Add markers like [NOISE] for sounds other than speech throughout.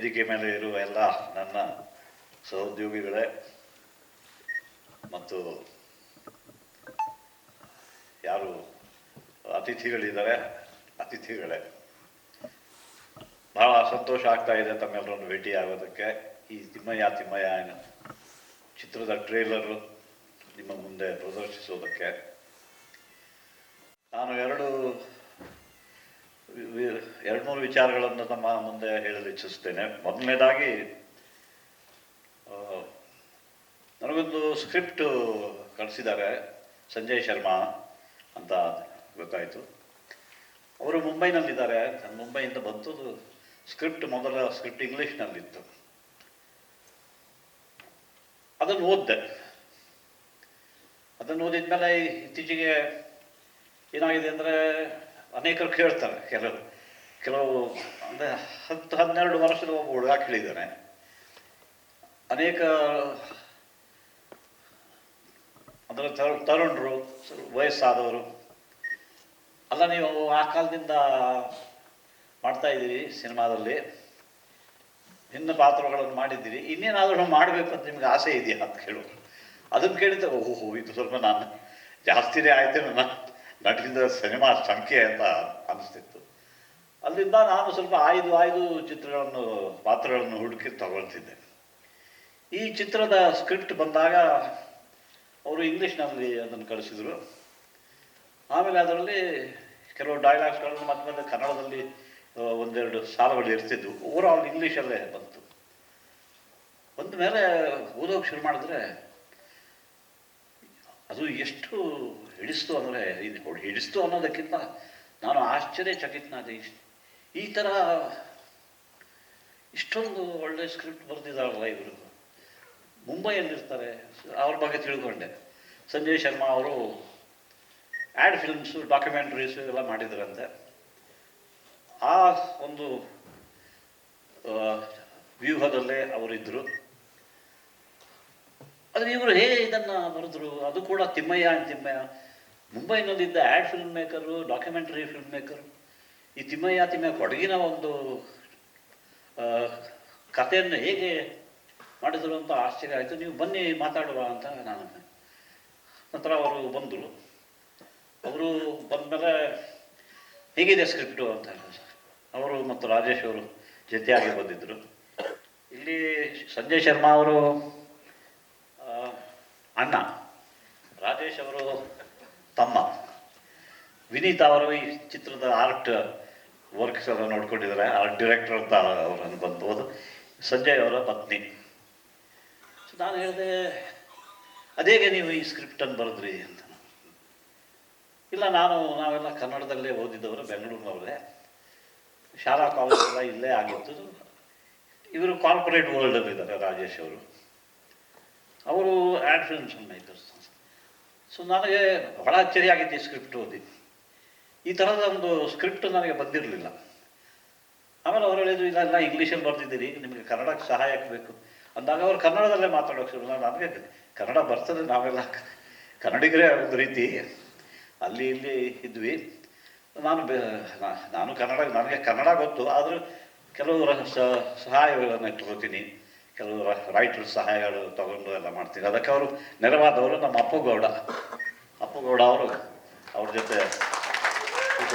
ವೇದಿಕೆ ಮೇಲೆ ಇರುವ ಎಲ್ಲ ನನ್ನ ಸಹೋದ್ಯೋಗಿಗಳೇ ಮತ್ತು ಯಾರು ಅತಿಥಿಗಳಿದ್ದಾರೆ, ಅತಿಥಿಗಳೇ. ಬಹಳ ಸಂತೋಷ ಆಗ್ತಾ ಇದೆ ತಮ್ಮೆಲ್ಲರನ್ನು ಭೇಟಿ ಆಗೋದಕ್ಕೆ. ಈ ತಿಮ್ಮಯ್ಯ ತಿಮ್ಮಯ್ಯ ಚಿತ್ರದ ಟ್ರೇಲರು ನಿಮ್ಮ ಮುಂದೆ ಪ್ರದರ್ಶಿಸೋದಕ್ಕೆ. ನಾನು ಎರಡು ಎರಡು ಮೂರು ವಿಚಾರಗಳನ್ನು ನಮ್ಮ ಮುಂದೆ ಹೇಳಲು ಇಚ್ಛಿಸ್ತೇನೆ ಮೊದಲನೇದಾಗಿ ನನಗೊಂದು ಸ್ಕ್ರಿಪ್ಟ್ ಕಳಿಸಿದ್ದಾರೆ ಸಂಜಯ್ ಶರ್ಮಾ ಅಂತ ಗೊತ್ತಾಯಿತು. ಅವರು ಮುಂಬೈನಲ್ಲಿದ್ದಾರೆ. ನಾನು ಮುಂಬೈಯಿಂದ ಬಂತು ಸ್ಕ್ರಿಪ್ಟ್ ಮೊದಲ ಸ್ಕ್ರಿಪ್ಟ್ ಇಂಗ್ಲೀಷ್ನಲ್ಲಿತ್ತು. ಅದನ್ನು ಓದಿದೆ. ಅದನ್ನು ಓದಿದ್ಮೇಲೆ ಇತ್ತೀಚೆಗೆ ಏನಾಗಿದೆ ಅಂದರೆ ಅನೇಕರು ಕೇಳ್ತಾರೆ. ಕೆಲವರು ಕೆಲವು ಅಂದರೆ ಹತ್ತು, ಹನ್ನೆರಡು ವರ್ಷದ ಒಬ್ಬ ಹುಡುಗ ಕೇಳಿದ್ದಾನೆ. ಅನೇಕ ಅಂದರೆ ತರು- ತರುಣರು, ವಯಸ್ಸಾದವರು. ಅಲ್ಲ, ನೀವು ಆ ಕಾಲದಿಂದ ಮಾಡ್ತಾ ಇದ್ದೀರಿ ಸಿನಿಮಾದಲ್ಲಿ. ಭಿನ್ನ ಪಾತ್ರಗಳನ್ನು ಮಾಡಿದ್ದೀರಿ. ಇನ್ನೇನಾದರೂ ಮಾಡಬೇಕು ಅಂತ ನಿಮ್ಗೆ ಆಸೆ ಇದೆಯಾ ಅಂತ ಕೇಳು ಅದನ್ನು ಕೇಳಿದ್ದೆ ಓಹೋ, ಇದು ಸ್ವಲ್ಪ ನಾನು ಜಾಸ್ತಿನೇ ಆಯ್ತು ನನ್ನ ನಟಿಸಿದ ಸಿನಿಮಾ ಸಂಖ್ಯೆ ಅಂತ ಅನಿಸ್ತಿತ್ತು. ಅಲ್ಲಿಂದ ನಾನು ಸ್ವಲ್ಪ ಆಯ್ದು ಆಯ್ದು ಚಿತ್ರಗಳನ್ನು, ಪಾತ್ರಗಳನ್ನು ಹುಡುಕಿ ತಗೊಳ್ತಿದ್ದೆ. ಈ ಚಿತ್ರದ ಸ್ಕ್ರಿಪ್ಟ್ ಬಂದಾಗ ಅವರು ಇಂಗ್ಲೀಷ್ನಲ್ಲಿ ಅದನ್ನು ಕಳಿಸಿದರು. ಆಮೇಲೆ ಅದರಲ್ಲಿ ಕೆಲವು ಡೈಲಾಗ್ಸ್ಗಳನ್ನು ಮತ್ತೆ ಮತ್ತೆ ಕನ್ನಡದಲ್ಲಿ ಒಂದೆರಡು ಸಾಲುಗಳು ಇರ್ತಿದ್ವು. ಓವರ್ ಆಲ್ ಇಂಗ್ಲೀಷಲ್ಲೇ ಬಂತು. ಬಂದ ಮೇಲೆ ಓದೋಕೆ ಶುರು ಮಾಡಿದ್ರೆ ಅದು ಎಷ್ಟು ಹಿಡಿಸ್ತು ಅಂದರೆ ಇದು ಹಿಡಿಸ್ತು ಅನ್ನೋದಕ್ಕಿಂತ ನಾನು ಆಶ್ಚರ್ಯಚಕಿತನಾದೆ ಇಷ್ಟು. ಈ ಥರ ಇಷ್ಟೊಂದು ಒಳ್ಳೆ ಸ್ಕ್ರಿಪ್ಟ್ ಬರೆದಿದ್ದಾರಲ್ಲ ಇವರು. ಮುಂಬೈಯಲ್ಲಿರ್ತಾರೆ. ಅವ್ರ ಬಗ್ಗೆ ತಿಳ್ಕೊಂಡೆ. ಸಂಜಯ್ ಶರ್ಮಾ ಅವರು ಆ್ಯಡ್ ಫಿಲ್ಮ್ಸು ಡಾಕ್ಯುಮೆಂಟ್ರೀಸು ಎಲ್ಲ ಮಾಡಿದ್ರಂತೆ. ಆ ಒಂದು ವ್ಯೂಹದಲ್ಲೇ ಅವರಿದ್ದರು ಆದರೆ ಇವರು, ಹೇ, ಇದನ್ನು ಬರೆದ್ರು ಅದು ಕೂಡ Thimmayya Thimmayya. ಮುಂಬೈನಲ್ಲಿದ್ದ ad film maker, documentary film maker. ಈ ತಿಮ್ಮಯ್ಯ ತಿಮ್ಮಯ್ಯ ಕೊಡಗಿನ ಒಂದು ಕಥೆಯನ್ನು ಹೇಗೆ ಮಾಡಿದರು ಅಂತ ಆಶ್ಚರ್ಯ ಆಯಿತು. ನೀವು ಬನ್ನಿ ಮಾತಾಡುವ ಅಂತ ನಾನು ನಂತರ ಅವರು ಬಂದರು. ಅವರು ಬಂದಮೇಲೆ ಹೇಗಿದೆ ಸ್ಕ್ರಿಪ್ಟು ಅಂತ. ಅವರು ಮತ್ತು ರಾಜೇಶ್ ಅವರು ಜೊತೆಯಾಗಿ ಬಂದಿದ್ದರು ಇಲ್ಲಿ ಸಂಜಯ್ ಶರ್ಮಾ ಅವರು ಅಣ್ಣ. ರಾಜೇಶ್ ಅವರು ತಮ್ಮ. ವಿನೀತ್ ಅವರು ಈ ಚಿತ್ರದ ಆರ್ಟ್ ವರ್ಕ್ಸ್ ಎಲ್ಲ ನೋಡ್ಕೊಂಡಿದ್ದಾರೆ. ಆರ್ಟ್ ಡೈರೆಕ್ಟರ್ ಅಂತ ಅವರನ್ನು ಬಂದು ಸಂಜಯ್ ಅವರ ಪತ್ನಿ. ನಾನು ಹೇಳಿದೆ, ಅದೇಗೆ ನೀವು ಈ ಸ್ಕ್ರಿಪ್ಟನ್ನು ಬರೆದ್ರಿ ಅಂತ. ಇಲ್ಲ, ನಾನು, ನಾವೆಲ್ಲ ಕನ್ನಡದಲ್ಲೇ ಓದಿದ್ದವರು ಬೆಂಗಳೂರಿನವರೇ. ಶಾಲಾ ಕಾಲೇಜ್ ಎಲ್ಲ ಇಲ್ಲೇ ಆಗಿತ್ತು. ಇವರು ಕಾರ್ಪೊರೇಟ್ ವರ್ಲ್ಡಲ್ಲಿದ್ದಾರೆ ರಾಜೇಶ್ ಅವರು. ಅವರು ಆ್ಯಡ್ ಫಿಲ್ಮ್ಸ್ ಮೇಕರ್ಸ್ ಸೊ ನನಗೆ ಬಹಳ ಅಚ್ಚರಿ ಆಗಿತ್ತು ಈ ಸ್ಕ್ರಿಪ್ಟ್ ಓದಿ ಈ ಥರದ ಒಂದು ಸ್ಕ್ರಿಪ್ಟ್ ನನಗೆ ಬಂದಿರಲಿಲ್ಲ. ಆಮೇಲೆ ಅವರು ಹೇಳಿದ್ರು ಇದೆಲ್ಲ ಇಂಗ್ಲೀಷಲ್ಲಿ ಬರ್ತಿದ್ದೀರಿ ನಿಮಗೆ ಕನ್ನಡಕ್ಕೆ ಸಹಾಯ ಆಗಬೇಕು ಅಂದಾಗ ಅವ್ರು ಕನ್ನಡದಲ್ಲೇ ಮಾತಾಡೋಕೆ ಶುರು ನಾನು ನನಗೆ ಕನ್ನಡ ಬರ್ತದೆ, ನಾವೆಲ್ಲ ಕನ್ನಡಿಗರೇ ಒಂದು ರೀತಿ. ಅಲ್ಲಿ, ಇಲ್ಲಿ ಇದ್ವಿ. ನಾನು ನಾನು ಕನ್ನಡ, ನನಗೆ ಕನ್ನಡ ಗೊತ್ತು, ಆದರೂ ಕೆಲವು ಸಹಾಯಗಳನ್ನು ಇಟ್ಕೋತೀನಿ. ಕೆಲವು ರೈಟರ್ ಸಹಾಯಗಳು ತಗೊಂಡು ಎಲ್ಲ ಮಾಡ್ತೀವಿ. ಅದಕ್ಕೆ ಅವರು ನೆರವಾದವರು ನಮ್ಮ ಅಪ್ಪುಗೌಡ ಅಪ್ಪುಗೌಡ ಅವರು ಅವ್ರ ಜೊತೆ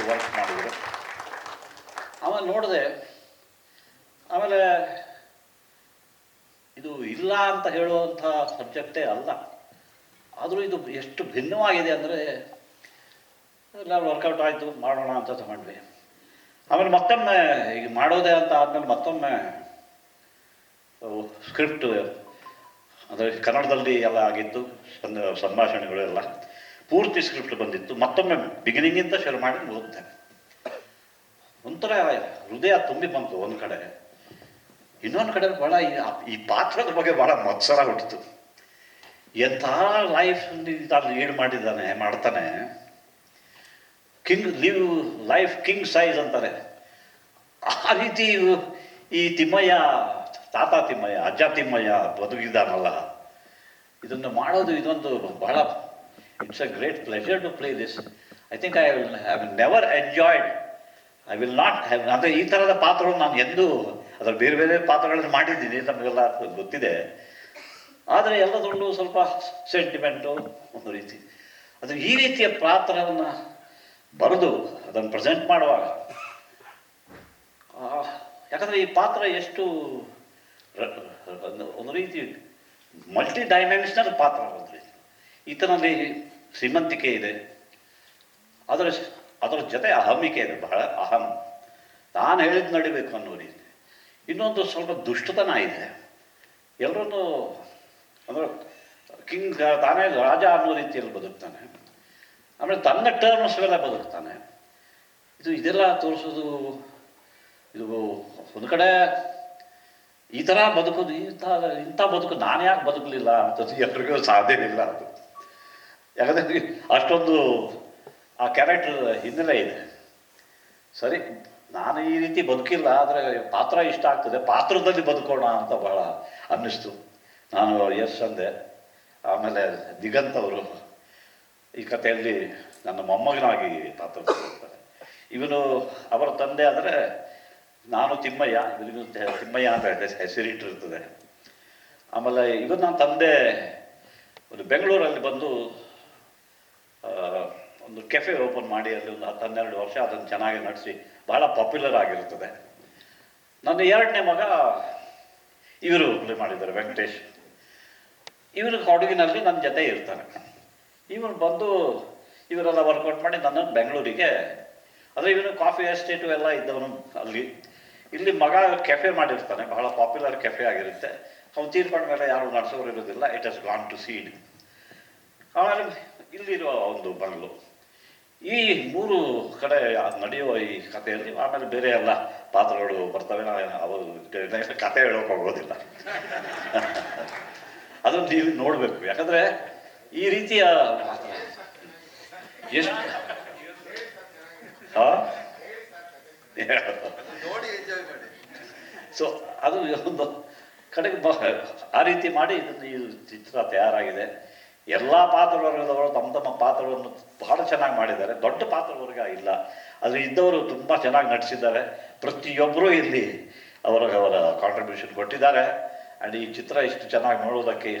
ವರ್ಕ್ ಮಾಡಿದರು. ಆಮೇಲೆ ನೋಡಿದೆ, ಆಮೇಲೆ ಇದು ಇಲ್ಲ ಅಂತ ಹೇಳುವಂಥ ಸಬ್ಜೆಕ್ಟೇ ಅಲ್ಲ. ಆದರೂ ಇದು ಎಷ್ಟು ಭಿನ್ನವಾಗಿದೆ ಅಂದರೆ, ಎಲ್ಲ ವರ್ಕೌಟ್ ಆಯಿತು, ಮಾಡೋಣ ಅಂತ ತಗೊಂಡ್ವಿ. ಆಮೇಲೆ ಮತ್ತೊಮ್ಮೆ, ಈಗ ಮಾಡೋದೇ ಅಂತ ಆದಮೇಲೆ ಮತ್ತೊಮ್ಮೆ ಸ್ಕ್ರಿಪ್ಟ್ ಅಂದರೆ ಕನ್ನಡದಲ್ಲಿ ಎಲ್ಲ ಆಗಿತ್ತು ಸಂಭಾಷಣೆಗಳು ಎಲ್ಲ ಪೂರ್ತಿ ಸ್ಕ್ರಿಪ್ಟ್ ಬಂದಿತ್ತು. ಮತ್ತೊಮ್ಮೆ ಬಿಗಿನಿಂಗಿಂದ ಶುರು ಮಾಡಿ ಓದಿದೆ ಒಂಥರ ಹೃದಯ ತುಂಬಿ ಬಂತು ಒಂದು ಕಡೆ. ಇನ್ನೊಂದು ಕಡೆ ಭಾಳ ಈ ಪಾತ್ರದ ಬಗ್ಗೆ ಭಾಳ ಮತ್ಸರ ಹುಟ್ಟಿತು. ಎಂಥ ಲೈಫ್ ಲೀಡ್ ಮಾಡಿದ್ದಾನೆ, ಮಾಡ್ತಾನೆ. King live life king size ಅಂತಾರೆ. ಆ ರೀತಿ ಈ ತಿಮ್ಮಯ್ಯ ತಾತ ತಿಮ್ಮಯ್ಯ ಅಜ್ಜ ತಿಮ್ಮಯ್ಯ ಬದುಕಿದ್ದಾನಲ್ಲ ಇದನ್ನು ಮಾಡೋದು ಇದೊಂದು ಬಹಳ it's a great pleasure to play this I think I will have never enjoyed I will not ಅಂದರೆ ಈ ಥರದ ಪಾತ್ರಗಳು ನಾನು ಎಂದೂ, ಅದರ ಬೇರೆ ಬೇರೆ ಪಾತ್ರಗಳನ್ನು ಮಾಡಿದ್ದೀನಿ, ನಮಗೆಲ್ಲ ಗೊತ್ತಿದೆ. ಆದರೆ ಎಲ್ಲದರಲ್ಲೂ ಸ್ವಲ್ಪ ಸೆಂಟಿಮೆಂಟು ಒಂದು ರೀತಿ. ಅದು ಈ ರೀತಿಯ ಪಾತ್ರವನ್ನು ಬರೆದು ಅದನ್ನು ಪ್ರೆಸೆಂಟ್ ಮಾಡುವಾಗ ಯಾಕಂದರೆ ಈ ಪಾತ್ರ ಎಷ್ಟು ಒಂದು- ರೀತಿ ಮಲ್ಟಿ ಡೈಮೆನ್ಷನಲ್ ಪಾತ್ರ ಒಂದು ರೀತಿ ಈತನಲ್ಲಿ ಶ್ರೀಮಂತಿಕೆ ಇದೆ. ಅದರ ಅದರ ಜೊತೆ ಅಹಮಿಕೆ ಇದೆ, ಬಹಳ ಅಹಂ. ನಾನು ಹೇಳಿದ್ದು ನಡಿಬೇಕು ಅನ್ನೋ ರೀತಿ. ಇನ್ನೊಂದು ಸ್ವಲ್ಪ ದುಷ್ಟತನ ಇದೆ. ಎಲ್ಲರನ್ನೂ ಅಂದರೆ ಕಿಂಗ್, ತಾನೇ ರಾಜ ಅನ್ನೋ ರೀತಿಯಲ್ಲಿ ಬದುಕ್ತಾನೆ. ಆಮೇಲೆ ತನ್ನ ಟರ್ಮ್ಸ್ ಮೇಲೆ ಬದುಕ್ತಾನೆ. ಇದು ಇದೆಲ್ಲ ತೋರಿಸೋದು ಇದು ಒಂದು ಕಡೆ ಈ ಥರ ಬದುಕೋದು ಇಂಥ ಇಂಥ ಬದುಕು ನಾನು ಯಾಕೆ ಬದುಕಲಿಲ್ಲ ಅಂತ ಎಲ್ರಿಗೂ ಸಾಧ್ಯವಿಲ್ಲ ಅದು. ಯಾಕಂದರೆ ಅಷ್ಟೊಂದು ಆ ಕ್ಯಾರೆಕ್ಟರ್ ಹಿನ್ನೆಲೆ ಇದೆ. ಸರಿ, ನಾನು ಈ ರೀತಿ ಬದುಕಿಲ್ಲ, ಆದರೆ ಪಾತ್ರ ಇಷ್ಟ ಆಗ್ತದೆ, ಪಾತ್ರದಲ್ಲಿ ಬದುಕೋಣ ಅಂತ ಬಹಳ ಅನ್ನಿಸ್ತು. ನಾನು ಎಸ್ ಅಂದೆ, ಆಮೇಲೆ ದಿಗಂತ್ ಅವರು ಈ ಕಥೆಯಲ್ಲಿ ನನ್ನ ಮೊಮ್ಮಗನಾಗಿ ಪಾತ್ರ ಇವನು ಅವರ ತಂದೆ ಅಂದರೆ ನಾನು ತಿಮ್ಮಯ್ಯ ಇವರಿಗೂ ತಿಮ್ಮಯ್ಯ ಅಂತ ಹೆಸ- ಹೆಸರಿಟ್ಟಿರ್ತದೆ ಆಮೇಲೆ ಇವತ್ತು ನನ್ನ ತಂದೆ ಒಂದು ಬೆಂಗಳೂರಲ್ಲಿ ಬಂದು ಒಂದು ಕೆಫೆ ಓಪನ್ ಮಾಡಿ, ಅಲ್ಲಿ ಒಂದು ಹತ್ತೆರಡು ವರ್ಷ ಅದನ್ನು ಚೆನ್ನಾಗಿ ನಡೆಸಿ, ಬಹಳ ಪಾಪ್ಯುಲರ್ ಆಗಿರ್ತದೆ ನನ್ನ ಎರಡನೇ ಮಗ, ಇವರು ಪ್ಲೇ ಮಾಡಿದ್ದಾರೆ, ವೆಂಕಟೇಶ್. ಇವರು ಕೊಡಗಿನಲ್ಲಿ ನನ್ನ ಜೊತೆ ಇರ್ತಾರೆ. ಇವರು ಬಂದು ಇವರೆಲ್ಲ ವರ್ಕೌಟ್ ಮಾಡಿ ನನ್ನನ್ನು ಬೆಂಗಳೂರಿಗೆ ಅಂದರೆ ಇವನು ಕಾಫಿ ಎಸ್ಟೇಟು ಎಲ್ಲ ಇದ್ದವನು ಅಲ್ಲಿ. ಇಲ್ಲಿ ಮಗ ಕೆಫೆ ಮಾಡಿರ್ತಾನೆ, ಬಹಳ ಪಾಪ್ಯುಲರ್ ಕೆಫೆ ಆಗಿರುತ್ತೆ. ಅವ್ನು ತೀರ್ಕೊಂಡ ಮೇಲೆ ಯಾರು ನಡೆಸೋರು ಇರೋದಿಲ್ಲ it has gone to seed ಆಮೇಲೆ ಇಲ್ಲಿರುವ ಒಂದು ಬಂಗ್ಲು. ಈ ಮೂರು ಕಡೆ ನಡೆಯುವ ಈ ಕಥೆಯಲ್ಲಿ, ಆಮೇಲೆ ಬೇರೆ ಎಲ್ಲ ಪಾತ್ರಗಳು ಬರ್ತವೆ ಅವರು ಕತೆ ಹೇಳೋಕೆ ಹೋಗೋದಿಲ್ಲ. ಅದನ್ನು ನೀವು ನೋಡಬೇಕು. ಯಾಕಂದ್ರೆ ಈ ರೀತಿಯ ಎಷ್ಟು ಹಾ ಅದು ಒಂದು ಕಡೆಗೆ ಬ ಆ ರೀತಿ ಮಾಡಿ ಇದನ್ನು ಈ ಚಿತ್ರ ತಯಾರಾಗಿದೆ. ಎಲ್ಲ ಪಾತ್ರವರ್ಗದವರು ತಮ್ಮ ತಮ್ಮ ಪಾತ್ರವನ್ನು ಬಹಳ ಚೆನ್ನಾಗಿ ಮಾಡಿದ್ದಾರೆ. ದೊಡ್ಡ ಪಾತ್ರವರ್ಗ ಇಲ್ಲ. ಆದರೆ ಇದ್ದವರು ತುಂಬ ಚೆನ್ನಾಗಿ ನಟಿಸಿದ್ದಾರೆ. ಪ್ರತಿಯೊಬ್ಬರೂ ಇಲ್ಲಿ ಅವರ ಅವರ ಕಾಂಟ್ರಿಬ್ಯೂಷನ್ ಕೊಟ್ಟಿದ್ದಾರೆ. ಆ್ಯಂಡ್ ಈ ಚಿತ್ರ ಇಷ್ಟು ಚೆನ್ನಾಗಿ ನೋಡೋದಕ್ಕೆ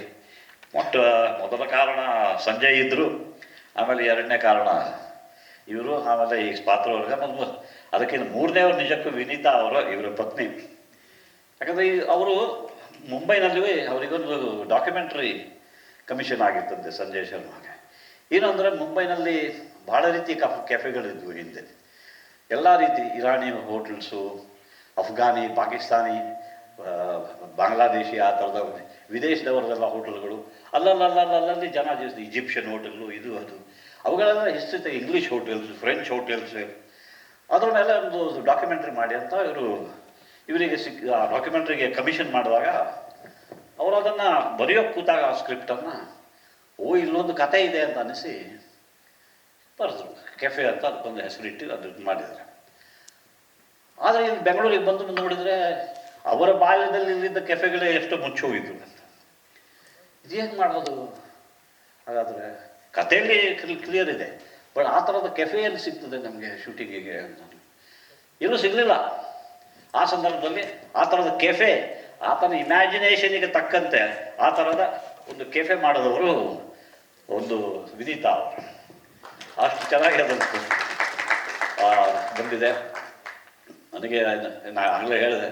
ಮೊಟ್ಟ ಮೊದಲ ಕಾರಣ ಸಂಜಯ್ ಇದ್ದರು ಆಮೇಲೆ ಎರಡನೇ ಕಾರಣ ಇವರು. ಆಮೇಲೆ ಈ ಪಾತ್ರವರ್ಗ ಅದಕ್ಕಿಂತ ಮೂರನೇ ಅವರು ನಿಜಕ್ಕೂ ವಿನೀತಾ ಅವರು, ಇವರ ಪತ್ನಿ. ಯಾಕಂದರೆ ಅವರು ಮುಂಬೈನಲ್ಲಿ ಅವರಿಗೊಂದು ಡಾಕ್ಯುಮೆಂಟ್ರಿ ಕಮಿಷನ್ ಆಗಿರ್ತಂತೆ ಸಂಜಯ್ ಶರ್ಮಾಗೆ ಏನಂದರೆ ಮುಂಬೈನಲ್ಲಿ ಭಾಳ ರೀತಿ ಕಫ್ ಕೆಫೆಗಳಿದ್ವು ಹಿಂದೆ. ಎಲ್ಲ ರೀತಿ ಇರಾನಿ ಹೋಟೆಲ್ಸು, ಅಫ್ಘಾನಿ, ಪಾಕಿಸ್ತಾನಿ ಬಾಂಗ್ಲಾದೇಶಿ ಆ ಥರದ ವಿದೇಶದವರದೆಲ್ಲ ಹೋಟೆಲ್ಗಳು. ಅಲ್ಲಲ್ಲಲ್ಲಲ್ಲಿ ಜನ ಈಜಿಪ್ಷಿಯನ್ ಹೋಟೆಲ್ಲು ಇದು ಅದು. ಅವುಗಳೆಲ್ಲ ಹೆಚ್ಚಿತ ಇಂಗ್ಲೀಷ್ ಹೋಟೆಲ್ಸ್ ಫ್ರೆಂಚ್ ಹೋಟೆಲ್ಸ್ ಅದರ ಒಂದು ಡಾಕ್ಯುಮೆಂಟ್ರಿ ಮಾಡಿ ಅಂತ ಇವರು ಇವರಿಗೆ ಸಿಕ್ ಡಾಕ್ಯುಮೆಂಟ್ರಿಗೆ ಕಮಿಷನ್ ಮಾಡಿದಾಗ ಅವರು ಅದನ್ನು ಬರೆಯೋ ಕೂತಾಗ ಆ ಸ್ಕ್ರಿಪ್ಟನ್ನು ಓ, ಇಲ್ಲೊಂದು ಕತೆ ಇದೆ ಅಂತ ಅನಿಸಿ ಬರೆದ್ರು. ಕೆಫೆ ಅಂತ ಅದಕ್ಕೊಂದು ಹೆಸರಿಟ್ಟು ಅದು ಮಾಡಿದ್ದಾರೆ ಆದರೆ ಇಲ್ಲಿ ಬೆಂಗಳೂರಿಗೆ ಬಂದು ನೋಡಿದರೆ ಅವರ ಬಾಲ್ಯದಲ್ಲಿ ಇಲ್ಲಿದ್ದ ಕೆಫೆಗಳೇ ಎಷ್ಟು ಮುಚ್ಚೋಗಿದ್ದು ಅಂತ ಇದು ಹೆಂಗೆ ಮಾಡೋದು? ಹಾಗಾದರೆ ಕಥೆಯಲ್ಲಿ ಕ್ಲಿಯರ್ ಇದೆ. ಬಟ್ ಆ ಥರದ ಕೆಫೆ ಸಿಗ್ತದೆ ನಮಗೆ ಶೂಟಿಂಗಿಗೆ ಅಂತ. ಎಲ್ಲೂ ಸಿಗಲಿಲ್ಲ. ಆ ಸಂದರ್ಭದಲ್ಲಿ ಆ ಥರದ ಕೆಫೆ ಆತನ ಇಮ್ಯಾಜಿನೇಷನಿಗೆ ತಕ್ಕಂತೆ ಆ ಥರದ ಒಂದು ಕೆಫೆ ಮಾಡಿದವರು ಒಂದು ವಿನೀತ ಅವರು. ಅಷ್ಟು ಚೆನ್ನಾಗಿ ಅದಂತು ಆ, ಬಂದಿದೆ. ನನಗೆ ನಾನು ಆಗಲೇ ಹೇಳಿದೆ.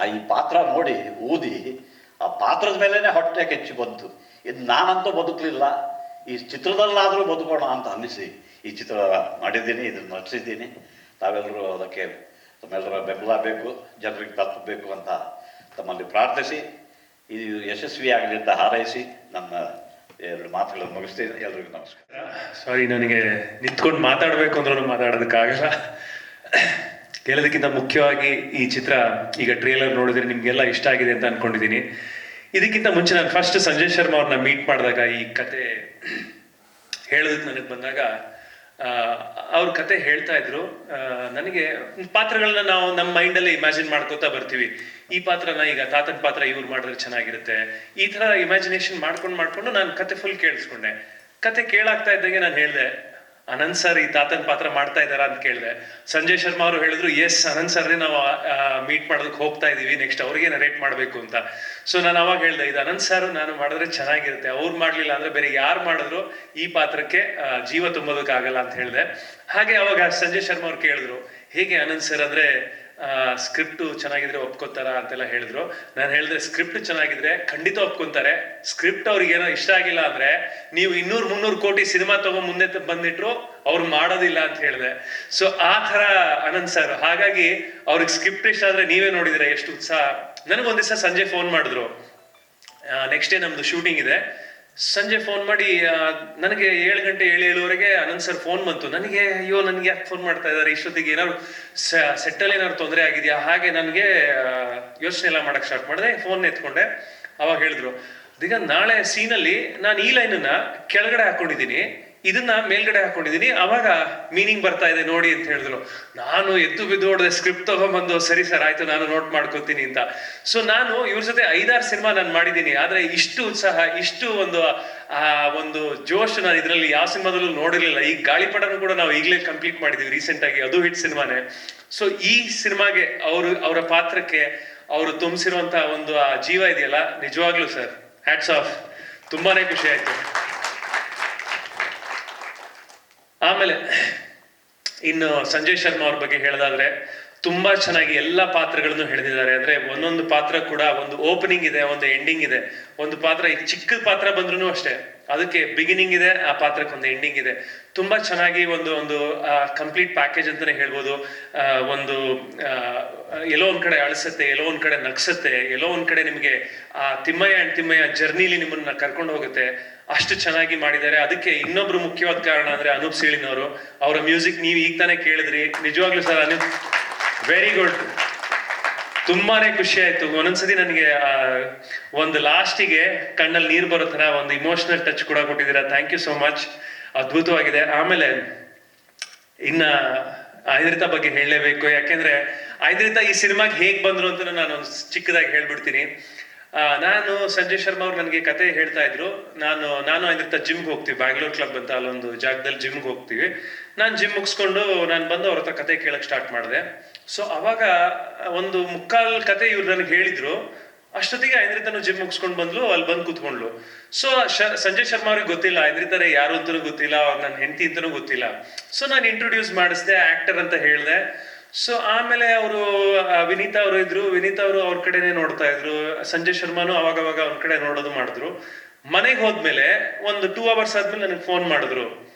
ಆ ಈ ಪಾತ್ರ ನೋಡಿ ಊದಿ ಆ ಪಾತ್ರದ ಮೇಲೇ ಹೊಟ್ಟೆ ಕೆಚ್ಚಿ ಬಂತು. ಇದು ನಾನಂತೂ ಬದುಕಲಿಲ್ಲ. ಈ ಚಿತ್ರದಲ್ಲಾದರೂ ಬದುಕೋಣ ಅಂತ ಅನ್ನಿಸಿ ಈ ಚಿತ್ರ ಮಾಡಿದ್ದೀನಿ ಇದನ್ನು ನಟಿಸಿದ್ದೀನಿ ತಾವೆಲ್ಲರೂ ಅದಕ್ಕೆ ತಮ್ಮೆಲ್ಲರ ಬೆಂಬಲ ಬೇಕು, ಜನರಿಗೆ ತಲುಪಬೇಕು ಅಂತ ತಮ್ಮಲ್ಲಿ ಪ್ರಾರ್ಥಿಸಿ, ಇದು ಯಶಸ್ವಿಯಾಗಲಿ ಅಂತ ಹಾರೈಸಿ ನನ್ನ ಎರಡು ಮಾತುಗಳನ್ನು ಮುಗಿಸ್ತೀನಿ. ಎಲ್ರಿಗೂ ನಮಸ್ಕಾರ. ಸಾರಿ ನನಗೆ ನಿಂತ್ಕೊಂಡು ಮಾತಾಡಬೇಕು ಅಂದ್ರೂ ಮಾತಾಡೋದಕ್ಕಾಗಲ್ಲ. ಕೇಳೋದಕ್ಕಿಂತ ಮುಖ್ಯವಾಗಿ ಈ ಚಿತ್ರ ಈಗ ಟ್ರೇಲರ್ ನೋಡಿದ್ರೆ ನಿಮಗೆಲ್ಲ ಇಷ್ಟ ಆಗಿದೆ ಅಂತ ಅನ್ಕೊಂಡಿದ್ದೀನಿ. ಇದಕ್ಕಿಂತ ಮುಂಚೆ ನಾನು ಫಸ್ಟ್ ಸಂಜಯ್ ಶರ್ಮಾ ಅವ್ರನ್ನ ಮೀಟ್ ಮಾಡಿದಾಗ ಈ ಕತೆ ಹೇಳೋದಕ್ಕೆ ನನಗೆ ಬಂದಾಗ ಅವ್ರ ಕತೆ ಹೇಳ್ತಾ ಇದ್ರು. ನನಗೆ ಪಾತ್ರಗಳನ್ನ ನಾವು ನಮ್ಮ ಮೈಂಡಲ್ಲೇ ಇಮ್ಯಾಜಿನ್ ಮಾಡ್ಕೋತಾ ಬರ್ತೀವಿ. ಈ ಪಾತ್ರನ ಈಗ ತಾತನ ಪಾತ್ರ ಇವ್ರು ಮಾಡಿದ್ರೆ ಚೆನ್ನಾಗಿರುತ್ತೆ. ಈ ತರ ಇಮ್ಯಾಜಿನೇಷನ್ ಮಾಡ್ಕೊಂಡು ಮಾಡ್ಕೊಂಡು ನಾನು ಕತೆ ಫುಲ್ ಕೇಳಿಸ್ಕೊಂಡೆ. ಕತೆ ಕೇಳಾಗ್ತಾ ಇದ್ದಂಗೆ ನಾನು ಹೇಳಿದೆ ಅನಂತ್ ಸರ್ ಈ ತಾತನ ಪಾತ್ರ ಮಾಡ್ತಾ ಇದ್ದಾರಾ ಅಂತ ಕೇಳಿದೆ. ಸಂಜಯ್ ಶರ್ಮಾ ಅವರು ಹೇಳಿದ್ರು ಎಸ್ ಅನಂತ್ ಸರ್ ನಾವು ಮೀಟ್ ಮಾಡೋದಕ್ಕೆ ಹೋಗ್ತಾ ಇದೀವಿ ನೆಕ್ಸ್ಟ್ ಅವ್ರಿಗೆ ನರೇಟ್ ಮಾಡಬೇಕು ಅಂತ. ಸೊ ನಾನು ಅವಾಗ ಹೇಳ್ದೆ, ಇದು ಅನಂತ್ ಸರ್, ನಾನು ಮಾಡಿದ್ರೆ ಚೆನ್ನಾಗಿರುತ್ತೆ. ಅವ್ರು ಮಾಡಲಿಲ್ಲ ಅಂದ್ರೆ ಬೇರೆ ಯಾರು ಮಾಡಿದ್ರು ಈ ಪಾತ್ರಕ್ಕೆ ಜೀವ ತುಂಬೋದಕ್ಕಾಗಲ್ಲ ಅಂತ ಹೇಳಿದೆ. ಹಾಗೆ ಅವಾಗ ಸಂಜಯ್ ಶರ್ಮಾ ಅವ್ರು ಕೇಳಿದ್ರು, ಹೇಗೆ ಅನಂತ್ ಸರ್ ಅಂದ್ರೆ ಸ್ಕ್ರಿಪ್ಟ್ ಚೆನ್ನಾಗಿದ್ರೆ ಒಪ್ಕೋತಾರ ಅಂತೆಲ್ಲ ಹೇಳಿದ್ರು. ನಾನು ಹೇಳಿದ್ರೆ ಸ್ಕ್ರಿಪ್ಟ್ ಚೆನ್ನಾಗಿದ್ರೆ ಖಂಡಿತ ಒಪ್ಕೊಂತಾರೆ. ಸ್ಕ್ರಿಪ್ಟ್ ಅವ್ರಿಗೇನೋ ಇಷ್ಟ ಆಗಿಲ್ಲ ಅಂದ್ರೆ ನೀವು ಇನ್ನೂರು ಮುನ್ನೂರು ಕೋಟಿ ಸಿನಿಮಾ ತಗೊಂಡ್ ಮುಂದೆ ಬಂದಿಟ್ರು ಅವ್ರು ಮಾಡೋದಿಲ್ಲ ಅಂತ ಹೇಳಿದೆ. ಸೊ ಆ ತರ ಅನಂತ್ ಸರ್, ಹಾಗಾಗಿ ಅವ್ರಿಗೆ ಸ್ಕ್ರಿಪ್ಟ್ ಇಷ್ಟ ಆದ್ರೆ ನೀವೇ ನೋಡಿದ್ರೆ ಎಷ್ಟು ಉತ್ಸಾಹ. ನನಗೊಂದ್ ದಿವಸ ಸಂಜೆ ಫೋನ್ ಮಾಡಿದ್ರು. ನೆಕ್ಸ್ಟ್ ಡೇ ನಮ್ದು ಶೂಟಿಂಗ್ ಇದೆ. ಸಂಜೆ ಫೋನ್ ಮಾಡಿ ನನಗೆ ಏಳು ಗಂಟೆ ಏಳು ಏಳುವರೆಗೆ ಅನಂತ್ ಸರ್ ಫೋನ್ ಬಂತು. ನನಗೆ, ಅಯ್ಯೋ, ನನಗೆ ಯಾಕೆ ಫೋನ್ ಮಾಡ್ತಾ ಇದ್ದಾರೆ? ಇಷ್ಟೊತ್ತಿಗೆ ಏನಾದ್ರು ಸೆಟ್ಟಲ್ಲಿ ಏನಾದ್ರು ತೊಂದರೆ ಆಗಿದೆಯಾ? ಹಾಗೆ ನನಗೆ ಯೋಚನೆ ಎಲ್ಲ ಮಾಡಕ್ ಸ್ಟಾರ್ಟ್ ಮಾಡಿದೆ. ಫೋನ್ ಎತ್ಕೊಂಡೆ. ಅವಾಗ ಹೇಳಿದ್ರು ಈಗ ನಾಳೆ ಸೀನಲ್ಲಿ ನಾನು ಈ ಲೈನನ್ನ ಕೆಳಗಡೆ ಹಾಕೊಂಡಿದ್ದೀನಿ. ಇದನ್ನ ಮೇಲ್ಗಡೆ ಹಾಕೊಂಡಿದೀನಿ. ಅವಾಗ ಮೀನಿಂಗ್ ಬರ್ತಾ ಇದೆ ನೋಡಿ ಅಂತ ಹೇಳಿದ್ರು ನಾನು ಎದ್ದು ಬಿದ್ದು ಹೊಡೆದೆ ಸ್ಕ್ರಿಪ್ಟ್ ತಗೊಂಡ್ಬಂದು, ಸರಿ ಸರ್ ಆಯ್ತು, ನಾನು ನೋಟ್ ಮಾಡ್ಕೋತೀನಿ ಅಂತ. ಸೊ ನಾನು ಇವ್ರ ಜೊತೆ ಐದಾರು ಸಿನಿಮಾ ನಾನು ಮಾಡಿದ್ದೀನಿ ಆದ್ರೆ ಇಷ್ಟು ಉತ್ಸಾಹ, ಇಷ್ಟು ಒಂದು, ಆ, ಒಂದು ಜೋಶ್ ನಾನು ಇದರಲ್ಲಿ ಯಾವ ಸಿನಿಮಾದಲ್ಲೂ ನೋಡಿರ್ಲಿಲ್ಲ. ಈ ಗಾಳಿಪಟನು ಕೂಡ ನಾವು ಈಗಲೇ ಕಂಪ್ಲೀಟ್ ಮಾಡಿದೀವಿ ರೀಸೆಂಟ್ ಆಗಿ. ಅದು ಹಿಟ್ ಸಿನಿಮಾನೇ ಸೊ ಈ ಸಿನಿಮಾಗೆ ಅವರು, ಅವರ ಪಾತ್ರಕ್ಕೆ ಅವರು ತುಂಬಿಸಿರುವಂತಹ ಒಂದು, ಆ, ಜೀವ ಇದೆಯಲ್ಲ? ನಿಜವಾಗ್ಲೂ ಸರ್ ಹ್ಯಾಟ್ಸ್ ಆಫ್ ತುಂಬಾನೇ ಖುಷಿ ಆಯ್ತು. ಆಮೇಲೆ, ಇನ್ನು ಸಂಜಯ್ ಶರ್ಮಾ ಅವ್ರ ಬಗ್ಗೆ ಹೇಳೋದಾದ್ರೆ, ತುಂಬಾ ಚೆನ್ನಾಗಿ ಎಲ್ಲಾ ಪಾತ್ರಗಳನ್ನು ಹೇಳಿದ್ದಾರೆ ಅಂದ್ರೆ ಒಂದೊಂದು ಪಾತ್ರ ಕೂಡ ಒಂದು ಓಪನಿಂಗ್ ಇದೆ, ಒಂದು ಎಂಡಿಂಗ್ ಇದೆ. ಒಂದು ಪಾತ್ರ ಚಿಕ್ಕ ಪಾತ್ರ ಬಂದ್ರು ಅಷ್ಟೇ. ಅದಕ್ಕೆ ಬಿಗಿನಿಂಗ್ ಇದೆ, ಆ ಪಾತ್ರಕ್ಕೆ ಒಂದು ಎಂಡಿಂಗ್ ಇದೆ. ತುಂಬಾ ಚೆನ್ನಾಗಿ ಒಂದು ಒಂದು ಕಂಪ್ಲೀಟ್ ಪ್ಯಾಕೇಜ್ ಅಂತಾನೆ ಹೇಳ್ಬೋದು. ಒಂದು ಎಲ್ಲೋ ಒಂದ್ ಕಡೆ ಅಳಿಸುತ್ತೆ, ಎಲ್ಲೋ ಒಂದ್ ಕಡೆ ನಗ್ಸತ್ತೆ, ಎಲ್ಲೋ ಒಂದ್ ಕಡೆ ನಿಮಗೆ ಆ ತಿಮ್ಮಯ್ಯ ಅಂಡ್ ತಿಮ್ಮಯ್ಯ ಜರ್ನಿಲಿ ನಿಮ್ಮನ್ನ ಕರ್ಕೊಂಡು ಹೋಗುತ್ತೆ. ಅಷ್ಟು ಚೆನ್ನಾಗಿ ಮಾಡಿದ್ದಾರೆ. ಅದಕ್ಕೆ ಇನ್ನೊಬ್ರು ಮುಖ್ಯವಾದ ಕಾರಣ ಅಂದ್ರೆ ಅನೂಪ್ ಸೀಳಿನವರು. ಅವರ ಮ್ಯೂಸಿಕ್ ನೀವು ಈಗ ತಾನೇ ಕೇಳಿದ್ರಿ. ನಿಜವಾಗ್ಲೂ ಸರ್ ಅನೂಪ್ ವೆರಿ ಗುಡ್ ತುಂಬಾನೇ ಖುಷಿ ಆಯ್ತು. ಒಂದೊಂದ್ಸತಿ ನನಗೆ ಒಂದು ಲಾಸ್ಟಿಗೆ ಕಣ್ಣಲ್ಲಿ ನೀರು ಬರೋ ತರ ಒಂದು ಇಮೋಷನಲ್ ಟಚ್ ಕೂಡ ಕೊಟ್ಟಿದ್ದೀರಾ. ಥ್ಯಾಂಕ್ ಯು ಸೋ ಮಚ್ ಅದ್ಭುತವಾಗಿದೆ. ಆಮೇಲೆ, ಇನ್ನ ಐದ್ರಿತಾ ಬಗ್ಗೆ ಹೇಳಲೇಬೇಕು. ಯಾಕೆಂದ್ರೆ ಐದ್ರಿತಾ ಈ ಸಿನಿಮಾಗೆ ಹೇಗ್ ಬಂದ್ರು ಅಂತ ನಾನು ಚಿಕ್ಕದಾಗಿ ಹೇಳ್ಬಿಡ್ತೀನಿ. ನಾನು ಸಂಜಯ್ ಶರ್ಮಾ ಅವ್ರು ನನಗೆ ಕತೆ ಹೇಳ್ತಾ ಇದ್ರು. ನಾನು ನಾನು ಐದ್ರಿತಾ ಜಿಮ್ಗೆ ಹೋಗ್ತೀವಿ. ಬ್ಯಾಂಗ್ಳೂರ್ ಕ್ಲಬ್ ಅಂತ ಅಲ್ಲೊಂದು ಜಾಗದಲ್ಲಿ ಜಿಮ್ಗೆ ಹೋಗ್ತೀವಿ. ನಾನು ಜಿಮ್ ಮುಗಿಸ್ಕೊಂಡು ನಾನು ಬಂದು ಅವ್ರ ಹತ್ರ ಕತೆ ಕೇಳಕ್ ಸ್ಟಾರ್ಟ್ ಮಾಡಿದೆ. ಸೊ ಅವಾಗ ಒಂದು ಮುಕ್ಕಾಲ್ ಕತೆ ಇವ್ರು ನನಗೆ ಹೇಳಿದ್ರು. ಅಷ್ಟೊತ್ತಿಗೆ ಐದ್ರಿತನು ಜಿಮ್ ಮುಗಿಸ್ಕೊಂಡು ಬಂದ್ಲು, ಅಲ್ಲಿ ಬಂದು ಕೂತ್ಕೊಂಡ್ಲು ಸೊ ಸಂಜಯ್ ಶರ್ಮಾ ಅವ್ರಿಗೆ ಗೊತ್ತಿಲ್ಲ. ಐದ್ರಿತಾರೆ ಯಾರು ಅಂತಲೂ ಗೊತ್ತಿಲ್ಲ. ಅವ್ರ ನನ್ನ ಹೆಂಡತಿ ಅಂತಲೂ ಗೊತ್ತಿಲ್ಲ. ಸೊ ನಾನು ಇಂಟ್ರೊಡ್ಯೂಸ್ ಮಾಡಿಸ್ದೆ ಆಕ್ಟರ್ ಅಂತ ಹೇಳಿದೆ. ಸೊ ಆಮೇಲೆ ಅವರು ವಿನೀತಾ ಅವರು ಇದ್ರು. ವಿನೀತಾ ಅವರು ಅವ್ರ ಕಡೆನೆ ನೋಡ್ತಾ ಇದ್ರು. ಸಂಜಯ್ ಶರ್ಮಾನು ಅವಾಗ ಅವಾಗ ಅವ್ರ ಕಡೆ ನೋಡೋದು ಮಾಡಿದ್ರು. ಮನೆಗೆ ಹೋದ್ಮೇಲೆ ಒಂದು ಟೂ ಅವರ್ಸ್ ಆದ್ಮೇಲೆ ನನಗೆ ಫೋನ್ ಮಾಡಿದ್ರು.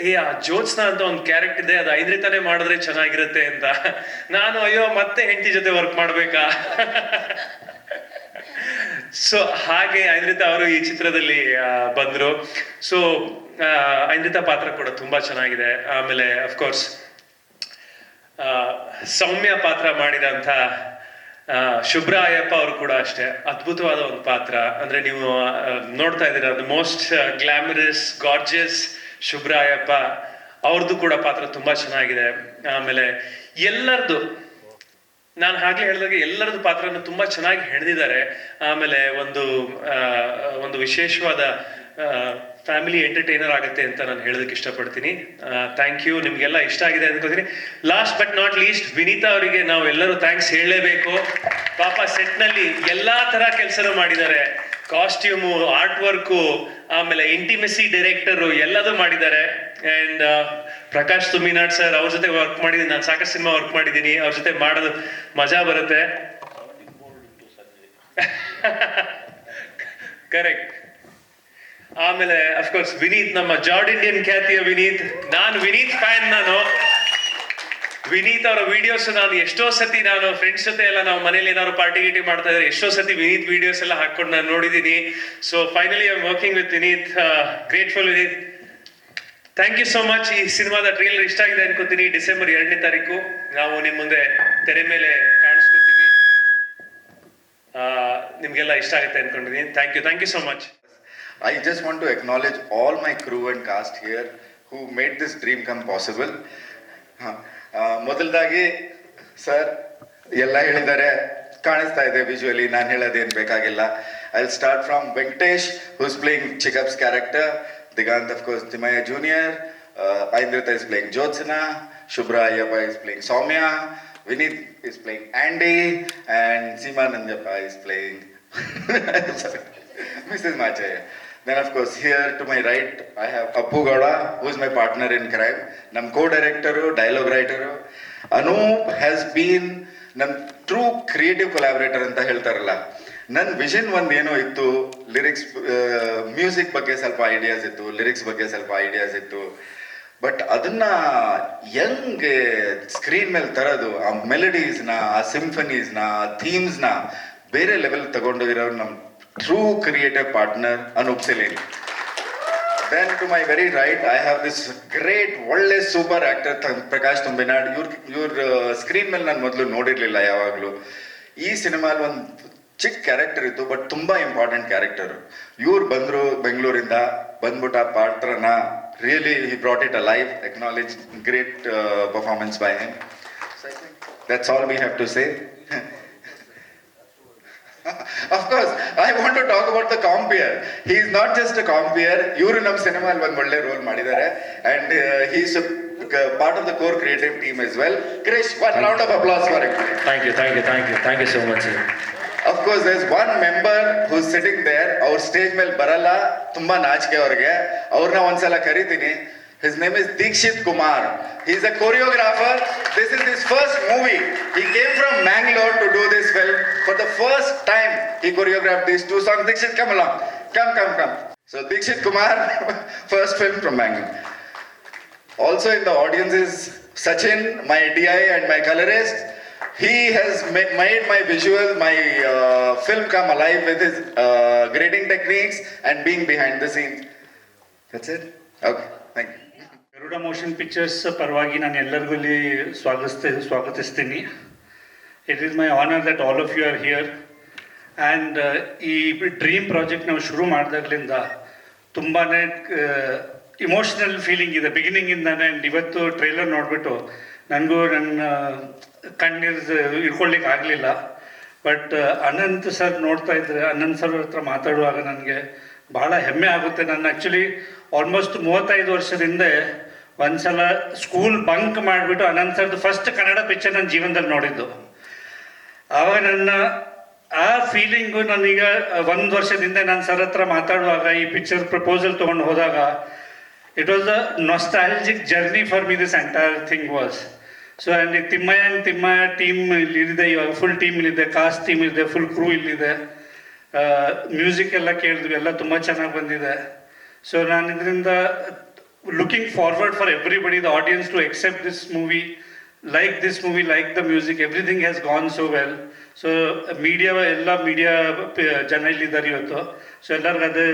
ಏ, ಆ ಜ್ಯೋತ್ಸ್ನಾ ಅಂತ ಒಂದು ಕ್ಯಾರೆಕ್ಟ್ ಇದೆ, ಅದು ಐದ್ರಿತಾನೆ ಮಾಡಿದ್ರೆ ಚೆನ್ನಾಗಿರುತ್ತೆ ಅಂತ. ನಾನು, ಅಯ್ಯೋ, ಮತ್ತೆ ಹೆಂಡತಿ ಜೊತೆ ವರ್ಕ್ ಮಾಡ್ಬೇಕಾ? ಸೊ ಹಾಗೆ ಐಂದ್ರಿತಾ ಅವರು ಈ ಚಿತ್ರದಲ್ಲಿ ಬಂದ್ರು. ಸೊ ಐಂದ್ರಿತಾ ಪಾತ್ರ ಕೂಡ ತುಂಬಾ ಚೆನ್ನಾಗಿದೆ. ಆಮೇಲೆ ಅಫ್ಕೋರ್ಸ್ ಸೌಮ್ಯ ಪಾತ್ರ ಮಾಡಿದಂಥ ಶುಭ್ರ ಅಯ್ಯಪ್ಪ ಅವರು ಕೂಡ ಅಷ್ಟೇ. ಅದ್ಭುತವಾದ ಒಂದು ಪಾತ್ರ. ಅಂದ್ರೆ ನೀವು ನೋಡ್ತಾ ಇದ್ದೀರಾ most glamorous gorgeous Shubhra Ayyappa ಅವ್ರದ್ದು ಕೂಡ ಪಾತ್ರ ತುಂಬಾ ಚೆನ್ನಾಗಿದೆ. ಆಮೇಲೆ ಎಲ್ಲರದು, ನಾನು ಹಾಗೆ ಹೇಳಿದಾಗ ಎಲ್ಲರದ್ದು ಪಾತ್ರನ ತುಂಬಾ ಚೆನ್ನಾಗಿ ಹೆಣೆದಿದ್ದಾರೆ. ಆಮೇಲೆ ಒಂದು ಒಂದು ವಿಶೇಷವಾದ ಫ್ಯಾಮಿಲಿ ಎಂಟರ್ಟೈನರ್ ಆಗುತ್ತೆ ಅಂತ ನಾನು ಹೇಳೋದಕ್ಕೆ ಇಷ್ಟಪಡ್ತೀನಿ. ಥ್ಯಾಂಕ್ ಯು ನಿಮ್ಗೆಲ್ಲ ಇಷ್ಟ ಆಗಿದೆ ಅನ್ಕೋತೀನಿ. Last but not least Vineeta ಅವರಿಗೆ ನಾವು ಎಲ್ಲರೂ ಥ್ಯಾಂಕ್ಸ್ ಹೇಳಲೇಬೇಕು. ಪಾಪ ಸೆಟ್ನಲ್ಲಿ ಎಲ್ಲಾ ತರ ಕೆಲಸನೂ ಮಾಡಿದ್ದಾರೆ. ಕಾಸ್ಟ್ಯೂಮು ಆರ್ಟ್ ವರ್ಕು ಆಮೇಲೆ ಇಂಟಿಮೆಸಿ ಡೈರೆಕ್ಟರು ಎಲ್ಲದೂ ಮಾಡಿದ್ದಾರೆ. ಅಂಡ್ ಪ್ರಕಾಶ್ ತುಮಿನಾಡ್ ಸರ್ ಅವ್ರ ಜೊತೆ ವರ್ಕ್ ಮಾಡಿದ್ದೀನಿ. ನಾನು ಸಾಕಷ್ಟು ಸಿನಿಮಾ ವರ್ಕ್ ಮಾಡಿದ್ದೀನಿ. ಅವ್ರ ಜೊತೆ ಮಾಡೋದು ಮಜಾ ಬರುತ್ತೆ. [LAUGHS] ಕರೆಕ್ಟ್ ಆಮೇಲೆ ಅಫ್ಕೋರ್ಸ್ ವಿನೀತ್ ನಮ್ಮ ಜಾರ್ಡ್ ಇಂಡಿಯನ್ ಖ್ಯಾತಿಯ ವಿನೀತ್. ನಾನು ವಿನೀತ್ ಫ್ಯಾನ್ ನಾನು. ವಿನೀತ್ ಅವರ ವಿಡಿಯೋಸ್ ನಾನು ಎಷ್ಟೋ ಸತಿ ನಾನು ಫ್ರೆಂಡ್ಸ್ ಜೊತೆ ಎಲ್ಲ ನಾವು ಮನೇಲಿ ಏನಾದ್ರು ಪಾರ್ಟಿ ಗಿಟಿ ಮಾಡ್ತಾ ಇದ್ರೆ ಎಷ್ಟೋ ಸತಿ ವಿನೀತ್ ವಿಡಿಯೋಸ್ ಎಲ್ಲ ಹಾಕೊಂಡು ನಾನು ನೋಡಿದ್ದೀನಿ. So finally I working with Vineeth. Grateful Vineeth. Thank you so much ಈ ಸಿನಿಮಾದ ಟ್ರೇಲರ್ ಇಷ್ಟ ಆಗಿದೆ ಅನ್ಕೋತೀನಿ. ಡಿಸೆಂಬರ್ ಎರಡನೇ ತಾರೀಕು. ನಾವು ನಿಮ್ಮ ಮುಂದೆ ತೆರೆ ಮೇಲೆ ಕಾಣಿಸ್ಕೋತೀವಿ. ಆ, ನಿಮ್ಗೆಲ್ಲ ಇಷ್ಟ ಆಗುತ್ತೆ ಅನ್ಕೊಂಡಿದ್ದೀನಿ. Thank you thank you so much I just want to acknowledge all my crew and cast here who made this dream come possible. ಮೊದಲದಾಗಿ ಸರ್ ಎಲ್ಲ ಹೇಳಿದ್ದಾರೆ ಕಾಣಿಸ್ತಾ ಇದೆ ವಿಜುವಲಿ ನಾನು ಹೇಳೋದೇನು ಬೇಕಾಗಿಲ್ಲ I start from Venkatesh who's playing ಚಿಕಪ್ಸ್ character Diganth of course Thimmayya junior Uh, is playing Jyotsna, Shubhra Ayyappa is playing Soumya, Vinith is playing Andy, and Seema Nanjappa is playing Mrs. Machaya. Then, of course, here to my right, I have Appu Gowda, who is my partner in crime. Co co-director, dialogue writer. Anoop has been ನನ್ನ true creative collaborator ಅಂತ ಹೇಳ್ತಾರಲ್ಲ ನನ್ನ vision ಒಂದು ಏನೋ ಇತ್ತು lyrics music ಬಗ್ಗೆ ಸ್ವಲ್ಪ ideas ಇತ್ತು ಲಿರಿಕ್ಸ್ ಬಗ್ಗೆ ಸ್ವಲ್ಪ ಐಡಿಯಾಸ್ ಇತ್ತು ಬಟ್ ಅದನ್ನ ಯಂಗ್ ಸ್ಕ್ರೀನ್ ಮೇಲೆ ತರೋದು ಆ ಮೆಲಡೀಸ್ನ ಆ ಸಿಂಫನೀಸ್ನ ಆ ಥೀಮ್ಸ್ನ ಬೇರೆ ಲೆವೆಲ್ ತಗೊಂಡೋಗಿರೋ ನಮ್ಮ true creative partner Anoop Seleni then to my very right I have this great ಒಳ್ಳೆ ಸೂಪರ್ ಆಕ್ಟರ್ ಪ್ರಕಾಶ್ ತುಂಬಿನಾಡ್ ಇವ್ರ ಇವ್ರ ಸ್ಕ್ರೀನ್ ಮೇಲೆ ನಾನು ಮೊದಲು ನೋಡಿರಲಿಲ್ಲ ಯಾವಾಗಲೂ. ಈ ಸಿನಿಮಾಲ್ ಒಂದು ಚಿಕ್ಕ ಕ್ಯಾರೆಕ್ಟರ್ ಇತ್ತು ಬಟ್ ತುಂಬಾ ಇಂಪಾರ್ಟೆಂಟ್ ಕ್ಯಾರೆಕ್ಟರ್ ಇವ್ರು ಬಂದರು ಬೆಂಗಳೂರಿಂದ ಬಂದ್ಬಿಟ್ಟು ಆ ಪಾತ್ರನ really he brought it a life acknowledge great performance by him that's all we have to say of course I want to talk about the compere He is not just a compeer. ಇವರು ನಮ್ಮ ಸಿನಿಮಾಲ್ ಒಂದು ಒಳ್ಳೆ role ಮಾಡಿದ್ದಾರೆ. And he is part of the core creative team is well Krish one round of applause for it thank you thank you thank you thank you so much of course there one member who sitting there ಅವ್ರ stage ಮೇಲೆ ಬರಲ್ಲ. ತುಂಬಾ ನಾಚಿಕೆ ಅವ್ರಿಗೆ. ಅವ್ರನ್ನ ಒಂದ್ಸಲ ಕರಿತೀನಿ. His name is Dikshit Kumar. He's a choreographer. This is his first movie. He came from Mangalore to do this film. For the first time, he choreographed these two songs. Dikshit, come along. Come, come, come. So, Dikshit Kumar, [LAUGHS] first film from Mangalore. Also in the audience is Sachin, my DI and my colorist. He has made my visual, my uh, film come alive with his uh, grading techniques and being behind the scenes. That's it? Okay, thank you. Garuda motion pictures ಪರವಾಗಿ ನಾನು ಎಲ್ಲರಿಗೂ ಇಲ್ಲಿ ಸ್ವಾಗತ ಸ್ವಾಗತಿಸ್ತೀನಿ. It is my honour that all of you are here and ಈ dream project ನಾವು ಶುರು ಮಾಡಿದಾಗ್ಲಿಂದ ತುಂಬಾ emotional feeling ಇದೆ. ಬಿಗಿನಿಂಗಿಂದಾನೆ ಆ್ಯಂಡ್ ಇವತ್ತು ಟ್ರೈಲರ್ ನೋಡಿಬಿಟ್ಟು ನನಗೂ ನನ್ನ ಕಣ್ಣೀರು ಇಟ್ಕೊಳ್ಳಿಕ್ಕೆ ಆಗಲಿಲ್ಲ. ಬಟ್ ಅನಂತ್ ಸರ್ ನೋಡ್ತಾ ಇದ್ರೆ, ಅನಂತ್ ಸರ್ ಹತ್ರ ಮಾತಾಡುವಾಗ ನನಗೆ ಬಹಳ ಹೆಮ್ಮೆ ಆಗುತ್ತೆ. ನಾನು ಆ್ಯಕ್ಚುಲಿ ಆಲ್ಮೋಸ್ಟ್ ಮೂವತ್ತೈದು ವರ್ಷದಿಂದ ಒಂದ್ಸಲ ಸ್ಕೂಲ್ ಬಂಕ್ ಮಾಡಿಬಿಟ್ಟು ಅನಂತ ಸರ್ದು ಫಸ್ಟ್ ಕನ್ನಡ ಪಿಕ್ಚರ್ ನನ್ನ ಜೀವನದಲ್ಲಿ ನೋಡಿದ್ದು. ಆವಾಗ ನನ್ನ ಆ ಫೀಲಿಂಗು ನಾನೀಗ ಒಂದು ವರ್ಷದಿಂದ ನಾನು ಸರ್ ಹತ್ರ ಮಾತಾಡುವಾಗ ಈ ಪಿಕ್ಚರ್ ಪ್ರಪೋಸಲ್ ತೊಗೊಂಡು ಹೋದಾಗ it was a nostalgic journey for me this entire thing was so and Thimmayya and Thimmayya team ಇಲ್ಲಿದೆ, ಇವಾಗ ಫುಲ್ ಟೀಮ್ ಇಲ್ಲಿದೆ ಕಾಸ್ಟ್ ಟೀಮ್ ಇಲ್ಲಿದೆ ಫುಲ್ ಕ್ರೂ ಇಲ್ಲಿದೆ. ಮ್ಯೂಸಿಕ್ ಎಲ್ಲ ಕೇಳಿದ್ವಿ, ಎಲ್ಲ ತುಂಬ ಚೆನ್ನಾಗಿ ಬಂದಿದೆ. ಸೊ ನಾನು ಇದರಿಂದ looking forward for everybody the audience to accept this movie like this movie like the music everything has gone so well. So media ಎಲ್ಲ ಮೀಡಿಯಾ ಜನ ಇಲ್ಲಿದ್ದಾರೆ ಇವತ್ತು. ಸೊ ಎಲ್ಲರಿಗೂ ಅದೇ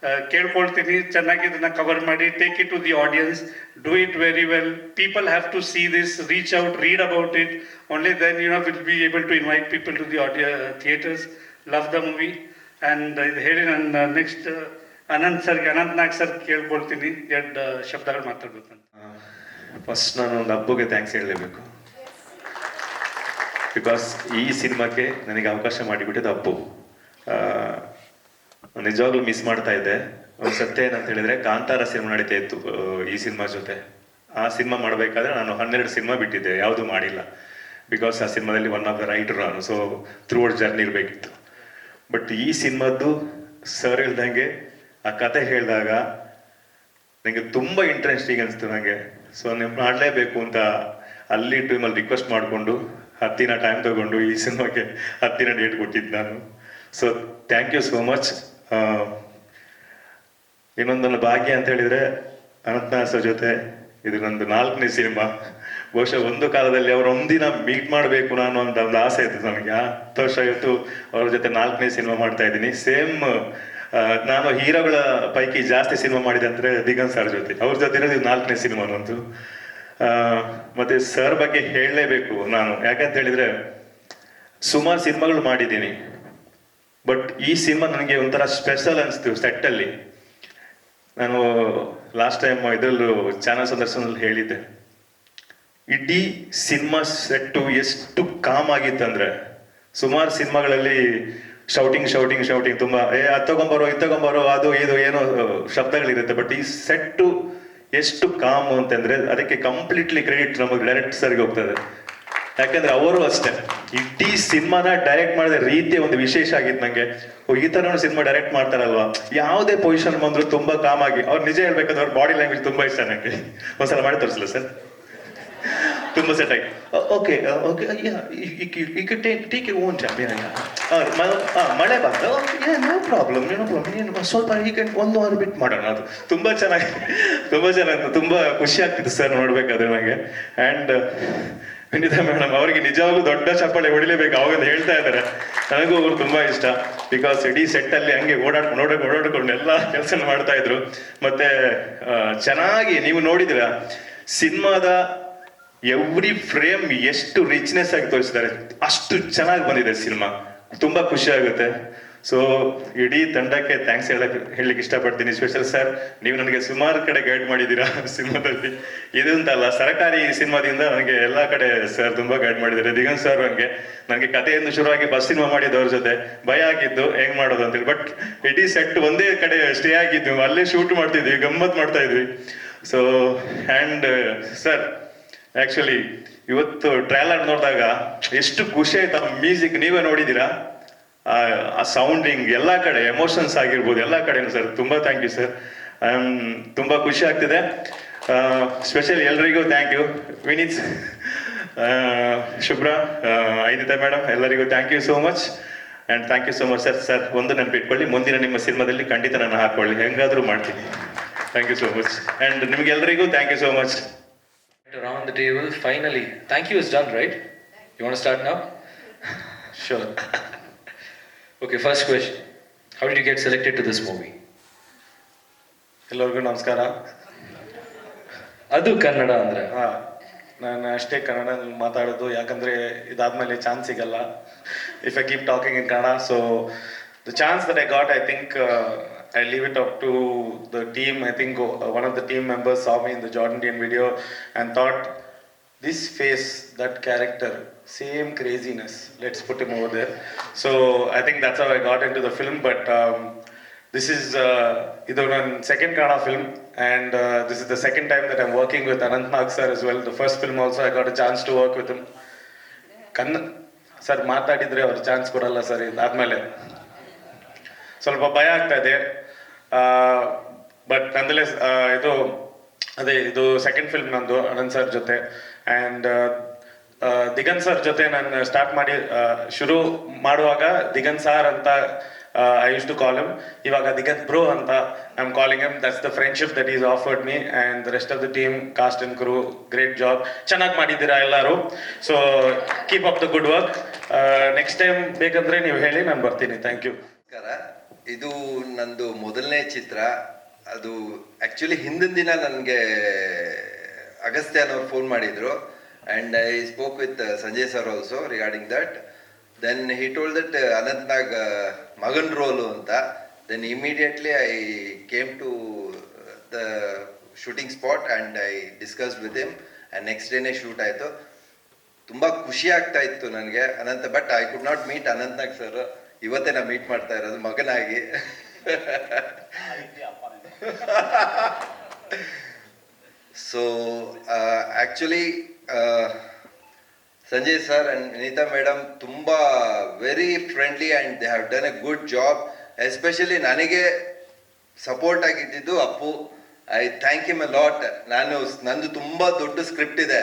ಆ, ಕೇಳ್ಕೊಳ್ತೀನಿ. ಚೆನ್ನಾಗಿ ಇದನ್ನ ಕವರ್ ಮಾಡಿ take it to the audience do it very well people have to see this reach out read about it only then you know will be able to invite people to the audio theatres love the movie and ಇದು ಹೇಳಿ ನನ್ನ next Anant sir Anant Nag sir ಕೇಳ್ಕೊಳ್ತೀನಿ. ಎರಡು ಶಬ್ದಗಳು ಮಾತಾಡ್ಬೇಕು ಅಂತ first ನಾನು ಒಂದು ಹಬ್ಬಗೆ ಥ್ಯಾಂಕ್ಸ್ ಹೇಳಲೇಬೇಕು. ಬಿಕಾಸ್ ಈ ಸಿನಿಮಾಕ್ಕೆ ನನಗೆ ಅವಕಾಶ ಮಾಡಿಬಿಟ್ಟಿದ್ದು ಹಬ್ಬು. ನಿಜವಾಗ್ಲೂ ಮಿಸ್ ಮಾಡ್ತಾ ಇದ್ದೆ. ಒಂದು ಸತ್ಯ ಏನಂತ ಹೇಳಿದ್ರೆ, ಕಾಂತಾರ ಸಿನಿಮಾ ನಡೀತಾ ಇತ್ತು ಈ ಸಿನಿಮಾ ಜೊತೆ. ಆ ಸಿನಿಮಾ ಮಾಡಬೇಕಾದ್ರೆ ನಾನು ಹನ್ನೆರಡು ಸಿನಿಮಾ ಬಿಟ್ಟಿದ್ದೆ, ಯಾವುದು ಮಾಡಿಲ್ಲ. ಬಿಕಾಸ್ ಆ ಸಿನಿಮಾದಲ್ಲಿ ಒನ್ ಆಫ್ ದ ರೈಟರ್ ನಾನು ಸೊ ಥ್ರೂ ಔಟ್ ಜರ್ನಿ ಇರಬೇಕಿತ್ತು. ಬಟ್ ಈ ಸಿನಿಮಾದ್ದು ಸರ್ ಹೇಳ್ದಂಗೆ ಆ ಕತೆ ಹೇಳಿದಾಗ ನನಗೆ ತುಂಬ ಇಂಟ್ರೆಸ್ಟಿಂಗ್ ಅನಿಸ್ತು ನನಗೆ ಸೊ ನೀವು ಮಾಡಲೇಬೇಕು ಅಂತ ಅಲ್ಲಿ ಟೀಮಲ್ಲಿ ರಿಕ್ವೆಸ್ಟ್ ಮಾಡಿಕೊಂಡು ಹತ್ತಿನ ಟೈಮ್ ತಗೊಂಡು ಈ ಸಿನಿಮಾಗೆ ಹತ್ತಿನ ಡೇಟ್ ಕೊಟ್ಟಿದ್ದು ನಾನು. So thank you so much ಇನ್ನೊಂದೊಂದು ಭಾಗ್ಯ ಅಂತ ಹೇಳಿದರೆ ಸರ್ ಜೊತೆ ಇದು ನಂದು ನಾಲ್ಕನೇ ಸಿನಿಮಾ. ಬಹುಶಃ ಒಂದು ಕಾಲದಲ್ಲಿ ಅವರು ಒಂದಿನ ಮೀಟ್ ಮಾಡಬೇಕು ನಾನು ಅಂತ ಒಂದು ಆಸೆ ಇತ್ತು ನನಗೆ. ಹತ್ತು ವರ್ಷ ಇವತ್ತು ಅವ್ರ ಜೊತೆ ನಾಲ್ಕನೇ ಸಿನಿಮಾ ಮಾಡ್ತಾ ಇದ್ದೀನಿ. ಸೇಮ್ ನಾನು ಹೀರೋಗಳ ಪೈಕಿ ಜಾಸ್ತಿ ಸಿನಿಮಾ ಮಾಡಿದೆ ಅಂದ್ರೆ ದಿಗಂತ್ ಸರ್ ಜೊತೆ. ಅವ್ರ ಜೊತೆ ನಾಲ್ಕನೇ ಸಿನಿಮಾ ಆ, ಮತ್ತೆ ಸರ್ ಬಗ್ಗೆ ಹೇಳಲೇಬೇಕು ನಾನು. ಯಾಕಂತ ಹೇಳಿದ್ರೆ ಸುಮಾರು ಸಿನಿಮಾಗಳು ಮಾಡಿದ್ದೀನಿ. ಬಟ್ ಈ ಸಿನಿಮಾ ನನಗೆ ಒಂಥರ ಸ್ಪೆಷಲ್ ಅನಿಸ್ತು ಸೆಟ್ಟಲ್ಲಿ. ನಾನು ಲಾಸ್ಟ್ ಟೈಮ್ ಇದರಲ್ಲೂ ಚಾನಲ್ ಸಂದರ್ಶನದಲ್ಲಿ ಹೇಳಿದ್ದೆ. ಇಡೀ ಸಿನಿಮಾ ಸೆಟ್ಟು ಎಷ್ಟು ಕಾಮ್ ಆಗಿತ್ತಂದ್ರೆ ಸುಮಾರು ಸಿನಿಮಾಗಳಲ್ಲಿ ಶೌಟಿಂಗ್ ಶೌಟಿಂಗ್ ಶೌಟಿಂಗ್ ತುಂಬಾ, ಏ, ಅದು ತಗೊಂಬರೋ ಇದು ತಗೊಂಬರೋ ಅದು, ಇದು, ಏನೋ ಶಬ್ದಗಳಿರುತ್ತೆ. ಬಟ್ ಈ ಸೆಟ್ಟು ಎಷ್ಟು ಕಾಮ್ ಅಂತಂದ್ರೆ ಅದಕ್ಕೆ ಕಂಪ್ಲೀಟ್ಲಿ ಕ್ರೆಡಿಟ್ ನಮಗೆ ಡೈರೆಕ್ಟ್ ಸರ್ಗೆ ಹೋಗ್ತದೆ. ಯಾಕಂದ್ರೆ ಅವರು ಅಷ್ಟೇ. ಇಡೀ ಸಿನಿಮಾನ ಡೈರೆಕ್ಟ್ ಮಾಡಿದ ರೀತಿ ಒಂದು ವಿಶೇಷ ಆಗಿತ್ತು ನಂಗೆ. ಈ ತರ ಸಿನಿಮಾ ಡೈರೆಕ್ಟ್ ಮಾಡ್ತಾರಲ್ವಾ? ಯಾವುದೇ ಪೊಸಿಷನ್ ಬಂದ್ರು ತುಂಬಾ ಕಾಮ್ ಆಗಿ. ಅವ್ರು ನಿಜ ಹೇಳ್ಬೇಕಂದ್ರೆ ಅವ್ರ ಬಾಡಿ ಲ್ಯಾಂಗ್ವೇಜ್ ತುಂಬಾ ಇಷ್ಟ ನಂಗೆ. ಒಂದ್ಸಲ ಮಾಡಿ ತೋರಿಸಲ ಸರ್ ತುಂಬಾ ಸೆಟ್ ಆಗಿ ಓಕೆ ಓಕೆ ಈಗ ಟೇಕ್ ಓನ್ ಚಾಂಪಿಯನ್ ಮಳೆ ಬಂದ ನೋ ಪ್ರಾಬ್ಲಮ್ ನೋ ಪ್ರಾಬ್ಲಮ್ ಏನು ಸ್ವಲ್ಪ ಈಗ ಒಂದು ವಾರ ಬಿಟ್ಟು ಮಾಡೋಣ ಅದು. ತುಂಬಾ ಚೆನ್ನಾಗಿ ತುಂಬಾ ಚೆನ್ನಾಗಿ, ತುಂಬಾ ಖುಷಿ ಆಗ್ತಿತ್ತು ಸರ್ ನೋಡ್ಬೇಕಾದ್ರೆ ನನಗೆ ಆ್ಯಂಡ್ ವಿನಿತಾ ಮೇಡಮ್ ಅವರಿಗೆ ನಿಜವಾಗ್ಲೂ ದೊಡ್ಡ ಚಪ್ಪಾಳೆ ಹೊಡಿಲೇಬೇಕು ಅವಾಗ ಹೇಳ್ತಾ ಇದ್ದಾರೆ. ನನಗೂ ಅವ್ರು ತುಂಬಾ ಇಷ್ಟ. ಬಿಕಾಸ್ ಇಡೀ ಸೆಟ್ ಅಲ್ಲಿ ಹಂಗೆ ಓಡಾಡ್ಕೊಂಡು ಓಡಾಡ್, ಓಡಾಡ್ಕೊಂಡು ಎಲ್ಲ ಕೆಲಸ ಮಾಡ್ತಾ ಇದ್ರು. ಮತ್ತೆ ಚೆನ್ನಾಗಿ ನೀವು ನೋಡಿದಿರ ಸಿನಿಮಾದ ಎವ್ರಿ ಫ್ರೇಮ್ ಎಷ್ಟು ರಿಚ್ನೆಸ್ ಆಗಿ ತೋರಿಸಿದ್ದಾರೆ, ಅಷ್ಟು ಚೆನ್ನಾಗಿ ಬಂದಿದೆ ಸಿನಿಮಾ. ತುಂಬಾ ಖುಷಿ ಆಗುತ್ತೆ. ಸೊ ಇಡೀ ತಂಡಕ್ಕೆ ಥ್ಯಾಂಕ್ಸ್ ಹೇಳಕ್, ಹೇಳಲಿಕ್ಕೆ ಇಷ್ಟಪಡ್ತೀನಿ. ಸ್ಪೆಷಲ್ ಸರ್ ನೀವು ನನಗೆ ಸುಮಾರು ಕಡೆ ಗೈಡ್ ಮಾಡಿದ್ದೀರಾ [LAUGHS] ಸಿನಿಮಾದಲ್ಲಿ. ಇದು ಅಂತಲ್ಲ ಸರ್ಕಾರಿ ಸಿನಿಮಾದಿಂದ ನನಗೆ ಎಲ್ಲಾ ಕಡೆ ಸರ್ ತುಂಬಾ ಗೈಡ್ ಮಾಡಿದ್ದಾರೆ. ದಿಗಂತ್ ಸರ್ ನನಗೆ ನನಗೆ ಕಥೆಯಿಂದ ಶುರುವಾಗಿ ಬಸ್ ಸಿನಿಮಾ ಮಾಡಿದ್ದವ್ರ ಜೊತೆ. ಭಯ ಆಗಿದ್ದು, ಹೆಂಗ್ ಮಾಡೋದು ಅಂತೇಳಿ. ಬಟ್ ಇಡೀ ಸೆಟ್ ಒಂದೇ ಕಡೆ ಸ್ಟೇ ಆಗಿದ್ದು, ಅಲ್ಲೇ ಶೂಟ್ ಮಾಡ್ತಿದ್ವಿ, ಗಮ್ಮತ್ ಮಾಡ್ತಾ ಇದ್ವಿ. ಸೊ ಆ್ಯಂಡ್ ಸರ್ ಆಕ್ಚುಲಿ ಇವತ್ತು ಟ್ರೈಲರ್ ನೋಡಿದಾಗ ಎಷ್ಟು ಖುಷಿ ಆಯ್ತು. ಮ್ಯೂಸಿಕ್ ನೀವೇ ನೋಡಿದ್ದೀರಾ? ಆ- ಸೌಂಡಿಂಗ್ ಎಲ್ಲ ಕಡೆ ಎಮೋಷನ್ಸ್ ಆಗಿರ್ಬೋದು ಎಲ್ಲ ಕಡೆ ಸರ್. ತುಂಬಾ ಥ್ಯಾಂಕ್ ಯು ಸರ್ ತುಂಬಾ ಖುಷಿ ಆಗ್ತಿದೆ. ಸ್ಪೆಷಲಿ ಎಲ್ರಿಗೂ thank you Vineeth Shubhra Aidita madam ಎಲ್ಲರಿಗೂ thank you so much and thank you so much sir sir ಒಂದು ನೆನಪಿಟ್ಕೊಳ್ಳಿ ಮುಂದಿನ ನಿಮ್ಮ ಸಿನಿಮಾದಲ್ಲಿ ಖಂಡಿತ ನಾನು ಹಾಕ್ಕೊಳ್ಳಿ ಹೆಂಗಾದರೂ ಮಾಡ್ತೀನಿ. Thank you so much and ನಿಮಗೆಲ್ಲರಿಗೂ thank you so much around the table. Finally, thank you is done, right? You want to start now? sure. Okay, first question. How did you get selected to this movie? ಎಲ್ಲರಿಗೂ ನಮಸ್ಕಾರ ಅದು ಕನ್ನಡ ಅಂದ್ರೆ ಹಾ ನಾನು ಅಷ್ಟೇ ಕನ್ನಡ ಮಾತಾಡೋದು ಯಾಕಂದ್ರೆ ಇದಾದ್ಮೇಲೆ ಚಾನ್ಸ್ ಸಿಗಲ್ಲ if I keep talking in Kannada so the chance that I got I think I leave it up to the team. I think one of the team members saw me in the Jordanian video and thought this face, that character, same craziness. Let's put him over there. So I think that's how I got into the film. But um, this is uh, ಇದು second second film, and uh, this is the second time that I'm working with Anant Nag sir as well. The first film also I got a chance to work with him. ಕನ್ನ sir ಮಾತಾಡಿದ್ರೆ ಅವ್ರು chance ಕೊಡಲ್ಲ sir ಇದಾದ್ಮೇಲೆ ಸ್ವಲ್ಪ ಭಯ ಆಗ್ತಾ ಇದೆ. But ನಂದಲೆಸ್ ಇದು, ಅದೇ, ಇದು ಸೆಕೆಂಡ್ ಫಿಲ್ಮ್ ನಂದು, ಅನಂತ್ ಸರ್ ಜೊತೆ. ಆ್ಯಂಡ್ ದಿಗಂತ್ ಸರ್ ಜೊತೆ ನಾನು ಸ್ಟಾರ್ಟ್ ಮಾಡಿ ಶುರು ಮಾಡುವಾಗ ದಿಗಂತ್ ಸಾರ್ ಅಂತ I use to call him ಇವಾಗ ದಿಗನ್ ಬ್ರೋ ಅಂತ I am calling him that's the friendship that is offered me and rest of the team cast and crew great job ಚೆನ್ನಾಗಿ ಮಾಡಿದ್ದೀರಾ ಎಲ್ಲರೂ? So keep up the good work next time ಬೇಕಂದ್ರೆ ನೀವು ಹೇಳಿ, ನಾನು ಬರ್ತೀನಿ. ಥ್ಯಾಂಕ್ ಯು ಇದು ನಂದು ಮೊದಲನೇ ಚಿತ್ರ. ಅದು ಆ್ಯಕ್ಚುಲಿ ಹಿಂದಿನ ದಿನ ನನಗೆ ಅಗಸ್ತ್ಯ ಅನ್ನೋರು ಫೋನ್ ಮಾಡಿದ್ರು. And I spoke with Sanjay sir also regarding that then he told that Anantnag ಮಗನ್ ರೋಲು ಅಂತ. Then immediately I came to the shooting spot and I discuss with him and next ಡೇನೇ shoot ಆಯಿತು. ತುಂಬ ಖುಷಿ ಆಗ್ತಾ ಇತ್ತು ನನಗೆ Anant but I could not meet Anantnag sir ಇವತ್ತೇ ನಾ ಮೀಟ್ ಮಾಡ್ತಾ ಇರೋದು, ಮಗನಾಗಿ. So actually Sanjay sir and Neeta madam ತುಂಬಾ very friendly and they have done a good job especially ನನಗೆ support ಆಗಿದ್ದಿದ್ದು Appu. I thank you me lot ನಾನು, ನಂದು ತುಂಬ ದೊಡ್ಡ ಸ್ಕ್ರಿಪ್ಟ್ ಇದೆ.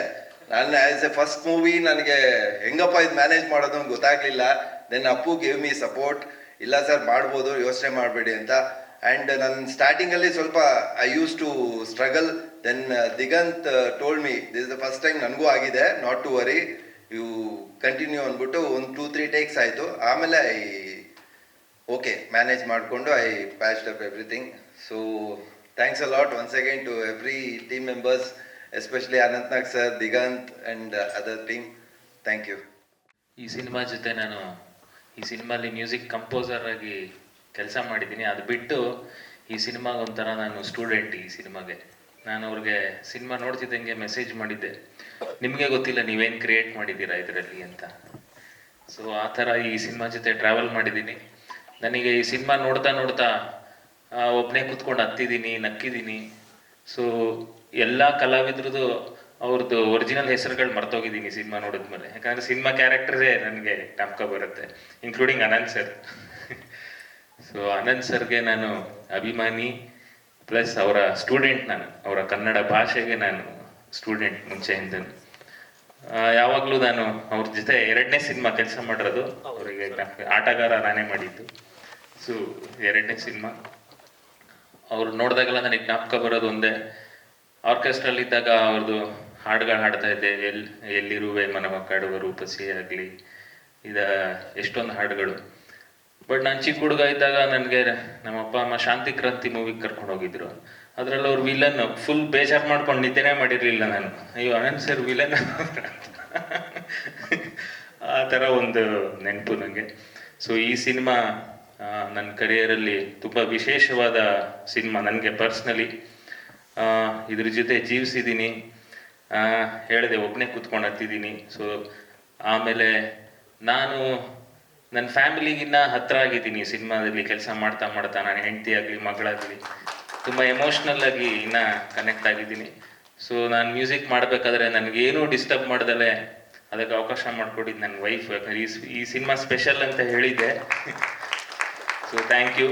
ನಾನು ಆಸ್ ಎ ಫಸ್ಟ್ ಮೂವಿ ನನಗೆ ಹೆಂಗಪ್ಪ ಇದು ಮ್ಯಾನೇಜ್ ಮಾಡೋದು ಗೊತ್ತಾಗ್ಲಿಲ್ಲ. Then Appu gave me support ಇಲ್ಲ ಸರ್ ಮಾಡ್ಬೋದು, ಯೋಚನೆ ಮಾಡಬೇಡಿ ಅಂತ. ಆ್ಯಂಡ್ ನನ್ನ ಸ್ಟಾರ್ಟಿಂಗಲ್ಲಿ ಸ್ವಲ್ಪ I use to struggle then Diganth told me this the first time ನನಗೂ ಆಗಿದೆ not to worry you continue ಅಂದ್ಬಿಟ್ಟು ಒಂದು ಟೂ ತ್ರೀ ಟೇಕ್ಸ್ ಆಯಿತು. ಆಮೇಲೆ ಐ ಓಕೆ ಮ್ಯಾನೇಜ್ ಮಾಡಿಕೊಂಡು I patched up everything so thanks a lot once second to every team members especially Anantnag sir Diganth and other team thank you ಈ cinema ಜೊತೆ ನಾನು ಈ ಸಿನಿಮಾಲಿ music composer ಆಗಿ ಕೆಲಸ ಮಾಡಿದ್ದೀನಿ. ಅದು ಬಿಟ್ಟು ಈ ಸಿನಿಮಾಗೆ ಒಂಥರ ನಾನು ಸ್ಟೂಡೆಂಟ್ ಈ ಸಿನಿಮಾಗೆ. ನಾನು ಅವ್ರಿಗೆ ಸಿನಿಮಾ ನೋಡ್ತಿದ್ದಂಗೆ ಮೆಸೇಜ್ ಮಾಡಿದ್ದೆ. ನಿಮಗೆ ಗೊತ್ತಿಲ್ಲ ನೀವೇನು ಕ್ರಿಯೇಟ್ ಮಾಡಿದ್ದೀರಾ ಇದರಲ್ಲಿ ಅಂತ. ಸೊ ಆ ಥರ ಈ ಸಿನಿಮಾ ಜೊತೆ ಟ್ರಾವೆಲ್ ಮಾಡಿದ್ದೀನಿ. ನನಗೆ ಈ ಸಿನಿಮಾ ನೋಡ್ತಾ ನೋಡ್ತಾ ಒಬ್ಬನೇ ಕೂತ್ಕೊಂಡು ಹತ್ತಿದ್ದೀನಿ, ನಕ್ಕಿದ್ದೀನಿ. ಸೊ ಎಲ್ಲ ಕಲಾವಿದ್ರದ್ದು ಅವ್ರದ್ದು ಒರಿಜಿನಲ್ ಹೆಸರುಗಳು ಮರ್ತೋಗಿದ್ದೀನಿ ಸಿನಿಮಾ ನೋಡಿದ್ಮೇಲೆ. ಯಾಕಂದ್ರೆ ಸಿನಿಮಾ ಕ್ಯಾರೆಕ್ಟರೇ ನನಗೆ ಜ್ಞಾಪಕ ಬರುತ್ತೆ including Anant sir so Anant ಸರ್ಗೆ ನಾನು ಅಭಿಮಾನಿ ಪ್ಲಸ್ ಅವರ ಸ್ಟೂಡೆಂಟ್ ನಾನು, ಅವರ ಕನ್ನಡ ಭಾಷೆಗೆ ನಾನು ಸ್ಟೂಡೆಂಟ್ ಮುಂಚೆಯಿಂದ ಯಾವಾಗಲೂ ನಾನು ಅವ್ರ ಜೊತೆ ಎರಡನೇ ಸಿನಿಮಾ ಕೆಲಸ ಮಾಡಿರೋದು, ಅವರಿಗೆ ಆಟಗಾರ ನಾನೇ ಮಾಡಿದ್ದು. ಸೊ ಎರಡನೇ ಸಿನಿಮಾ. ಅವ್ರು ನೋಡಿದಾಗೆಲ್ಲ ನನಗೆ ಜ್ಞಾಪಕ ಬರೋದು ಒಂದೇ ಆರ್ಕೆಸ್ಟ್ರಲ್ಲಿ ಇದ್ದಾಗ ಅವ್ರದ್ದು ಹಾಡುಗಳು ಹಾಡ್ತಾ ಇದ್ದೆ. ಎಲ್, ಎಲ್ಲಿರುವೆ ಮನವ ಕಾಡುವ ರೂಪಸಿ ಆಗಲಿ, ಇದ ಎಷ್ಟೊಂದು ಹಾಡುಗಳು. ಬಟ್ ನಾನು ಚಿಕ್ಕ ಹುಡುಗ ಇದ್ದಾಗ ನನಗೆ ನಮ್ಮ ಅಪ್ಪ, ಅಮ್ಮ ಶಾಂತಿ ಕ್ರಾಂತಿ ಮೂವಿಗೆ ಕರ್ಕೊಂಡು ಹೋಗಿದ್ರು. ಅದರಲ್ಲಿ ಅವ್ರು ವಿಲನ್ ಫುಲ್ ಬೇಜಾರು ಮಾಡ್ಕೊಂಡು ನಿದ್ದೆನೇ ಮಾಡಿರಲಿಲ್ಲ ನಾನು. ಅಯ್ಯೋ, ಅನಂತ್ ಸರ್ ವಿಲನ್ ಆ ಥರ ಒಂದು ನೆನಪು ನನಗೆ ಸೊ ಈ ಸಿನಿಮಾ ನನ್ನ ಕರಿಯರಲ್ಲಿ ತುಂಬ ವಿಶೇಷವಾದ ಸಿನಿಮಾ ನನಗೆ ಪರ್ಸ್ನಲಿ ಇದ್ರ ಜೊತೆ ಜೀವಿಸಿದ್ದೀನಿ ಹೇಳಿದೆ ಒಬ್ಬನೇ ಕೂತ್ಕೊಂಡು ಹತ್ತಿದ್ದೀನಿ ಸೊ ಆಮೇಲೆ ನಾನು ನನ್ನ ಫ್ಯಾಮಿಲಿಗಿನ್ನ ಹತ್ರ ಆಗಿದ್ದೀನಿ. ಸಿನಿಮಾದಲ್ಲಿ ಕೆಲಸ ಮಾಡ್ತಾ ಮಾಡ್ತಾ ನಾನು ಹೆಂಡತಿ ಆಗಲಿ, ಮಗಳಾಗಲಿ, ತುಂಬ ಎಮೋಷ್ನಲ್ ಆಗಿ ಇನ್ನ ಕನೆಕ್ಟ್ ಆಗಿದ್ದೀನಿ. ಸೊ ನಾನು ಮ್ಯೂಸಿಕ್ ಮಾಡಬೇಕಾದ್ರೆ ನನಗೇನು ಡಿಸ್ಟರ್ಬ್ ಮಾಡ್ದಲೆ ಅದಕ್ಕೆ ಅವಕಾಶ ಮಾಡಿಕೊಟ್ಟಿದ್ದು ನನ್ನ ವೈಫ್ ಯಾಕಂದ್ರೆ ಈ ಈ ಸಿನಿಮಾ ಸ್ಪೆಷಲ್ ಅಂತ ಹೇಳಿದ್ದೆ. ಸೊ ಥ್ಯಾಂಕ್ ಯು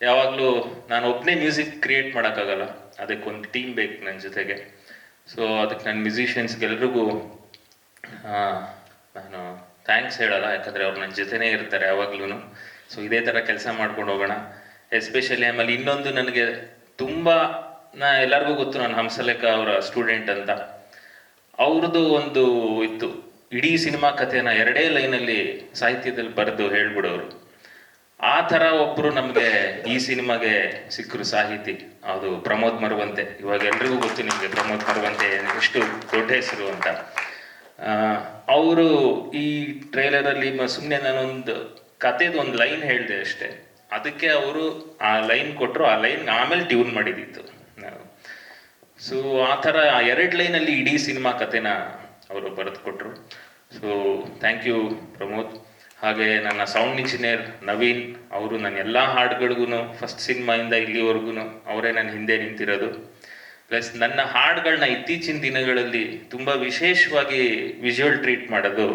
ಯಾವಾಗಲೂ ನಾನು ಒಬ್ಬನೇ ಮ್ಯೂಸಿಕ್ ಕ್ರಿಯೇಟ್ ಮಾಡೋಕ್ಕಾಗಲ್ಲ. ಅದಕ್ಕೆ ಒಂದು ಟೀಮ್ ಬೇಕು ನನ್ನ ಜೊತೆಗೆ. ಸೊ ಅದಕ್ಕೆ ನನ್ನ ಮ್ಯೂಸಿಷಿಯನ್ಸ್ಗೆಲ್ರಿಗೂ ನಾನು ಥ್ಯಾಂಕ್ಸ್ ಹೇಳಲ್ಲ, ಯಾಕಂದರೆ ಅವ್ರು ನನ್ನ ಜೊತೆನೇ ಇರ್ತಾರೆ ಯಾವಾಗ್ಲೂ ಸೊ ಇದೇ ಥರ ಕೆಲಸ ಮಾಡ್ಕೊಂಡು ಹೋಗೋಣ. ಎಸ್ಪೆಷಲಿ ಆಮೇಲೆ ಇನ್ನೊಂದು ನನಗೆ ತುಂಬ, ನಾ ಎಲ್ಲರಿಗೂ ಗೊತ್ತು ನಾನು ಹಂಸಲೇಖ ಅವರ ಸ್ಟೂಡೆಂಟ್ ಅಂತ. ಅವ್ರದ್ದು ಒಂದು ಇತ್ತು. ಇಡೀ ಸಿನಿಮಾ ಕಥೆನ ಎರಡೇ ಲೈನಲ್ಲಿ ಸಾಹಿತ್ಯದಲ್ಲಿ ಬರೆದು ಹೇಳ್ಬಿಡೋರು. ಆ ಥರ ಒಬ್ಬರು ನಮಗೆ ಈ ಸಿನಿಮಾಗೆ ಸಿಕ್ಕರು ಸಾಹಿತಿ, ಅದು ಪ್ರಮೋದ್ ಮರುವಂತೆ. ಇವಾಗ ಎಲ್ರಿಗೂ ಗೊತ್ತು ನಿಮಗೆ ಪ್ರಮೋದ್ ಮರುವಂತೆ ಎಷ್ಟು ದೊಡ್ಡ ಹೆಸರು ಅಂತ. ಅವರು ಈ ಟ್ರೈಲರಲ್ಲಿ ಸುಮ್ಮನೆ ನಾನೊಂದು ಕತೆದು ಒಂದು ಲೈನ್ ಹೇಳಿದೆ ಅಷ್ಟೇ. ಅದಕ್ಕೆ ಅವರು ಆ ಲೈನ್ ಕೊಟ್ಟರು ಆ ಲೈನ್ ಆಮೇಲೆ ಟ್ಯೂನ್ ಮಾಡಿದ್ದಿತ್ತು ಸೊ ಆ ಥರ ಆ ಎರಡು ಲೈನಲ್ಲಿ ಇಡೀ ಸಿನಿಮಾ ಕತೆನ ಅವರು ಬರೆದುಕೊಟ್ರು. So thank you Pramod. ಹಾಗೆ ನನ್ನ ಸೌಂಡ್ ಇಂಜಿನಿಯರ್ ನವೀನ್ ಅವರು ನನ್ನ ಎಲ್ಲ ಹಾಡುಗಳಿಗೂ ಫಸ್ಟ್ ಸಿನಿಮಾಯಿಂದ ಇಲ್ಲಿವರೆಗೂ ಅವರೇ ನನ್ನ ಹಿಂದೆ ನಿಂತಿರೋದು. ಪ್ಲಸ್ ನನ್ನ ಹಾಡುಗಳನ್ನ ಇತ್ತೀಚಿನ ದಿನಗಳಲ್ಲಿ ತುಂಬ ವಿಶೇಷವಾಗಿ ವಿಜುವಲ್ ಟ್ರೀಟ್ ಮಾಡೋದು.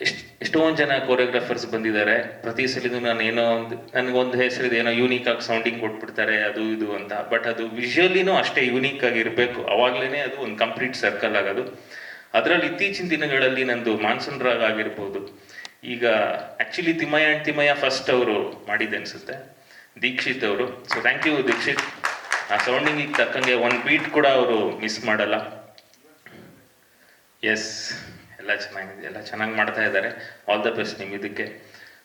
ಎಷ್ಟು ಎಷ್ಟೊಂದು ಜನ ಕೊರಿಯೋಗ್ರಾಫರ್ಸ್ ಬಂದಿದ್ದಾರೆ. ಪ್ರತಿ ಸಲಿನೂ ನಾನು ಏನೋ ಒಂದು, ನನಗೊಂದು ಹೆಸರಿದೆ, ಏನೋ ಯೂನಿಕ್ ಆಗಿ ಸೌಂಡಿಂಗ್ ಕೊಟ್ಬಿಡ್ತಾರೆ, ಅದು ಇದು ಅಂತ. ಬಟ್ ಅದು ವಿಜುವಲಿನೂ ಅಷ್ಟೇ ಯೂನಿಕ್ ಆಗಿರಬೇಕು ಅವಾಗ್ಲೇ ಅದು ಒಂದು ಕಂಪ್ಲೀಟ್ ಸರ್ಕಲ್ ಆಗೋದು. ಅದರಲ್ಲಿ ಇತ್ತೀಚಿನ ದಿನಗಳಲ್ಲಿ ನಂದು ಮಾನ್ಸೂನ್ ರಾಗ್ ಆಗಿರ್ಬೋದು. ಈಗ actually Thimmayya and Thimmayya first ಅವರು ಮಾಡಿದ್ದೆ ಅನ್ಸುತ್ತೆ. ದೀಕ್ಷಿತ್ ಅವರು. So thank you Dixith. ಆ ಸೌಂಡಿಂಗಿಗೆ ತಕ್ಕಂಗೆ ಒನ್ ಬೀಟ್ ಕೂಡ ಅವರು ಮಿಸ್ ಮಾಡಲ್ಲ. ಎಸ್ ಎಲ್ಲ ಚೆನ್ನಾಗಿದೆ. ಎಲ್ಲ ಚೆನ್ನಾಗಿ ಮಾಡ್ತಾ ಇದ್ದಾರೆ. ಆಲ್ ದ ಬೆಸ್ಟ್ ನಿಮ್ಮ ಇದಕ್ಕೆ.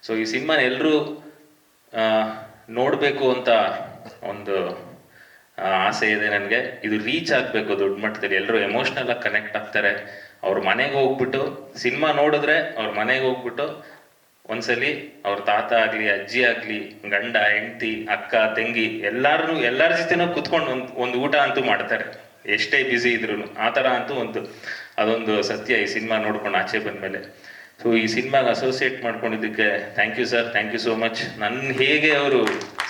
ಸೊ ಈ ಸಿನಿಮಾನ ಎಲ್ಲರೂ ನೋಡಬೇಕು ಅಂತ ಒಂದು ಆಸೆ ಇದೆ ನನಗೆ. ಇದು ರೀಚ್ ಆಗಬೇಕು ದೊಡ್ಡ ಮಟ್ಟದಲ್ಲಿ. ಎಲ್ಲರೂ ಎಮೋಷ್ನಲ್ ಆಗಿ ಕನೆಕ್ಟ್ ಆಗ್ತಾರೆ. ಅವ್ರ ಮನೆಗೆ ಹೋಗ್ಬಿಟ್ಟು ಸಿನಿಮಾ ನೋಡಿದ್ರೆ ಅವ್ರ ಮನೆಗೆ ಹೋಗ್ಬಿಟ್ಟು ಒಂದ್ಸಲಿ ಅವ್ರ ತಾತ ಆಗ್ಲಿ, ಅಜ್ಜಿ ಆಗ್ಲಿ, ಗಂಡ, ಹೆಂಡತಿ, ಅಕ್ಕ, ತಂಗಿ ಎಲ್ಲಾರು ಎಲ್ಲಾರ ಜೊತೆನೂ ಕುತ್ಕೊಂಡು ಒಂದು ಒಂದು ಊಟ ಅಂತೂ ಮಾಡ್ತಾರೆ. ಎಷ್ಟೇ ಬ್ಯುಸಿ ಇದ್ರು ಆ ಥರ ಅಂತೂ ಒಂದು, ಅದೊಂದು ಸತ್ಯ ಈ ಸಿನಿಮಾ ನೋಡ್ಕೊಂಡು ಆಚೆ ಬಂದ್ಮೇಲೆ. ಸೊ ಈ ಸಿನಿಮಾಗೆ associate ಮಾಡ್ಕೊಂಡಿದ್ದಕ್ಕೆ thank you sir thank you so much ನನ್ನ ಹೇಗೆ ಅವರು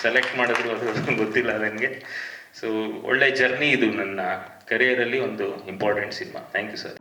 ಸೆಲೆಕ್ಟ್ ಮಾಡಿದ್ರು ಅದು [LAUGHS] ಗೊತ್ತಿಲ್ಲ ನನಗೆ. ಸೊ ಒಳ್ಳೆ ಜರ್ನಿ ಇದು ನನ್ನ ಕರಿಯರಲ್ಲಿ ಒಂದು important cinema. Thank you sir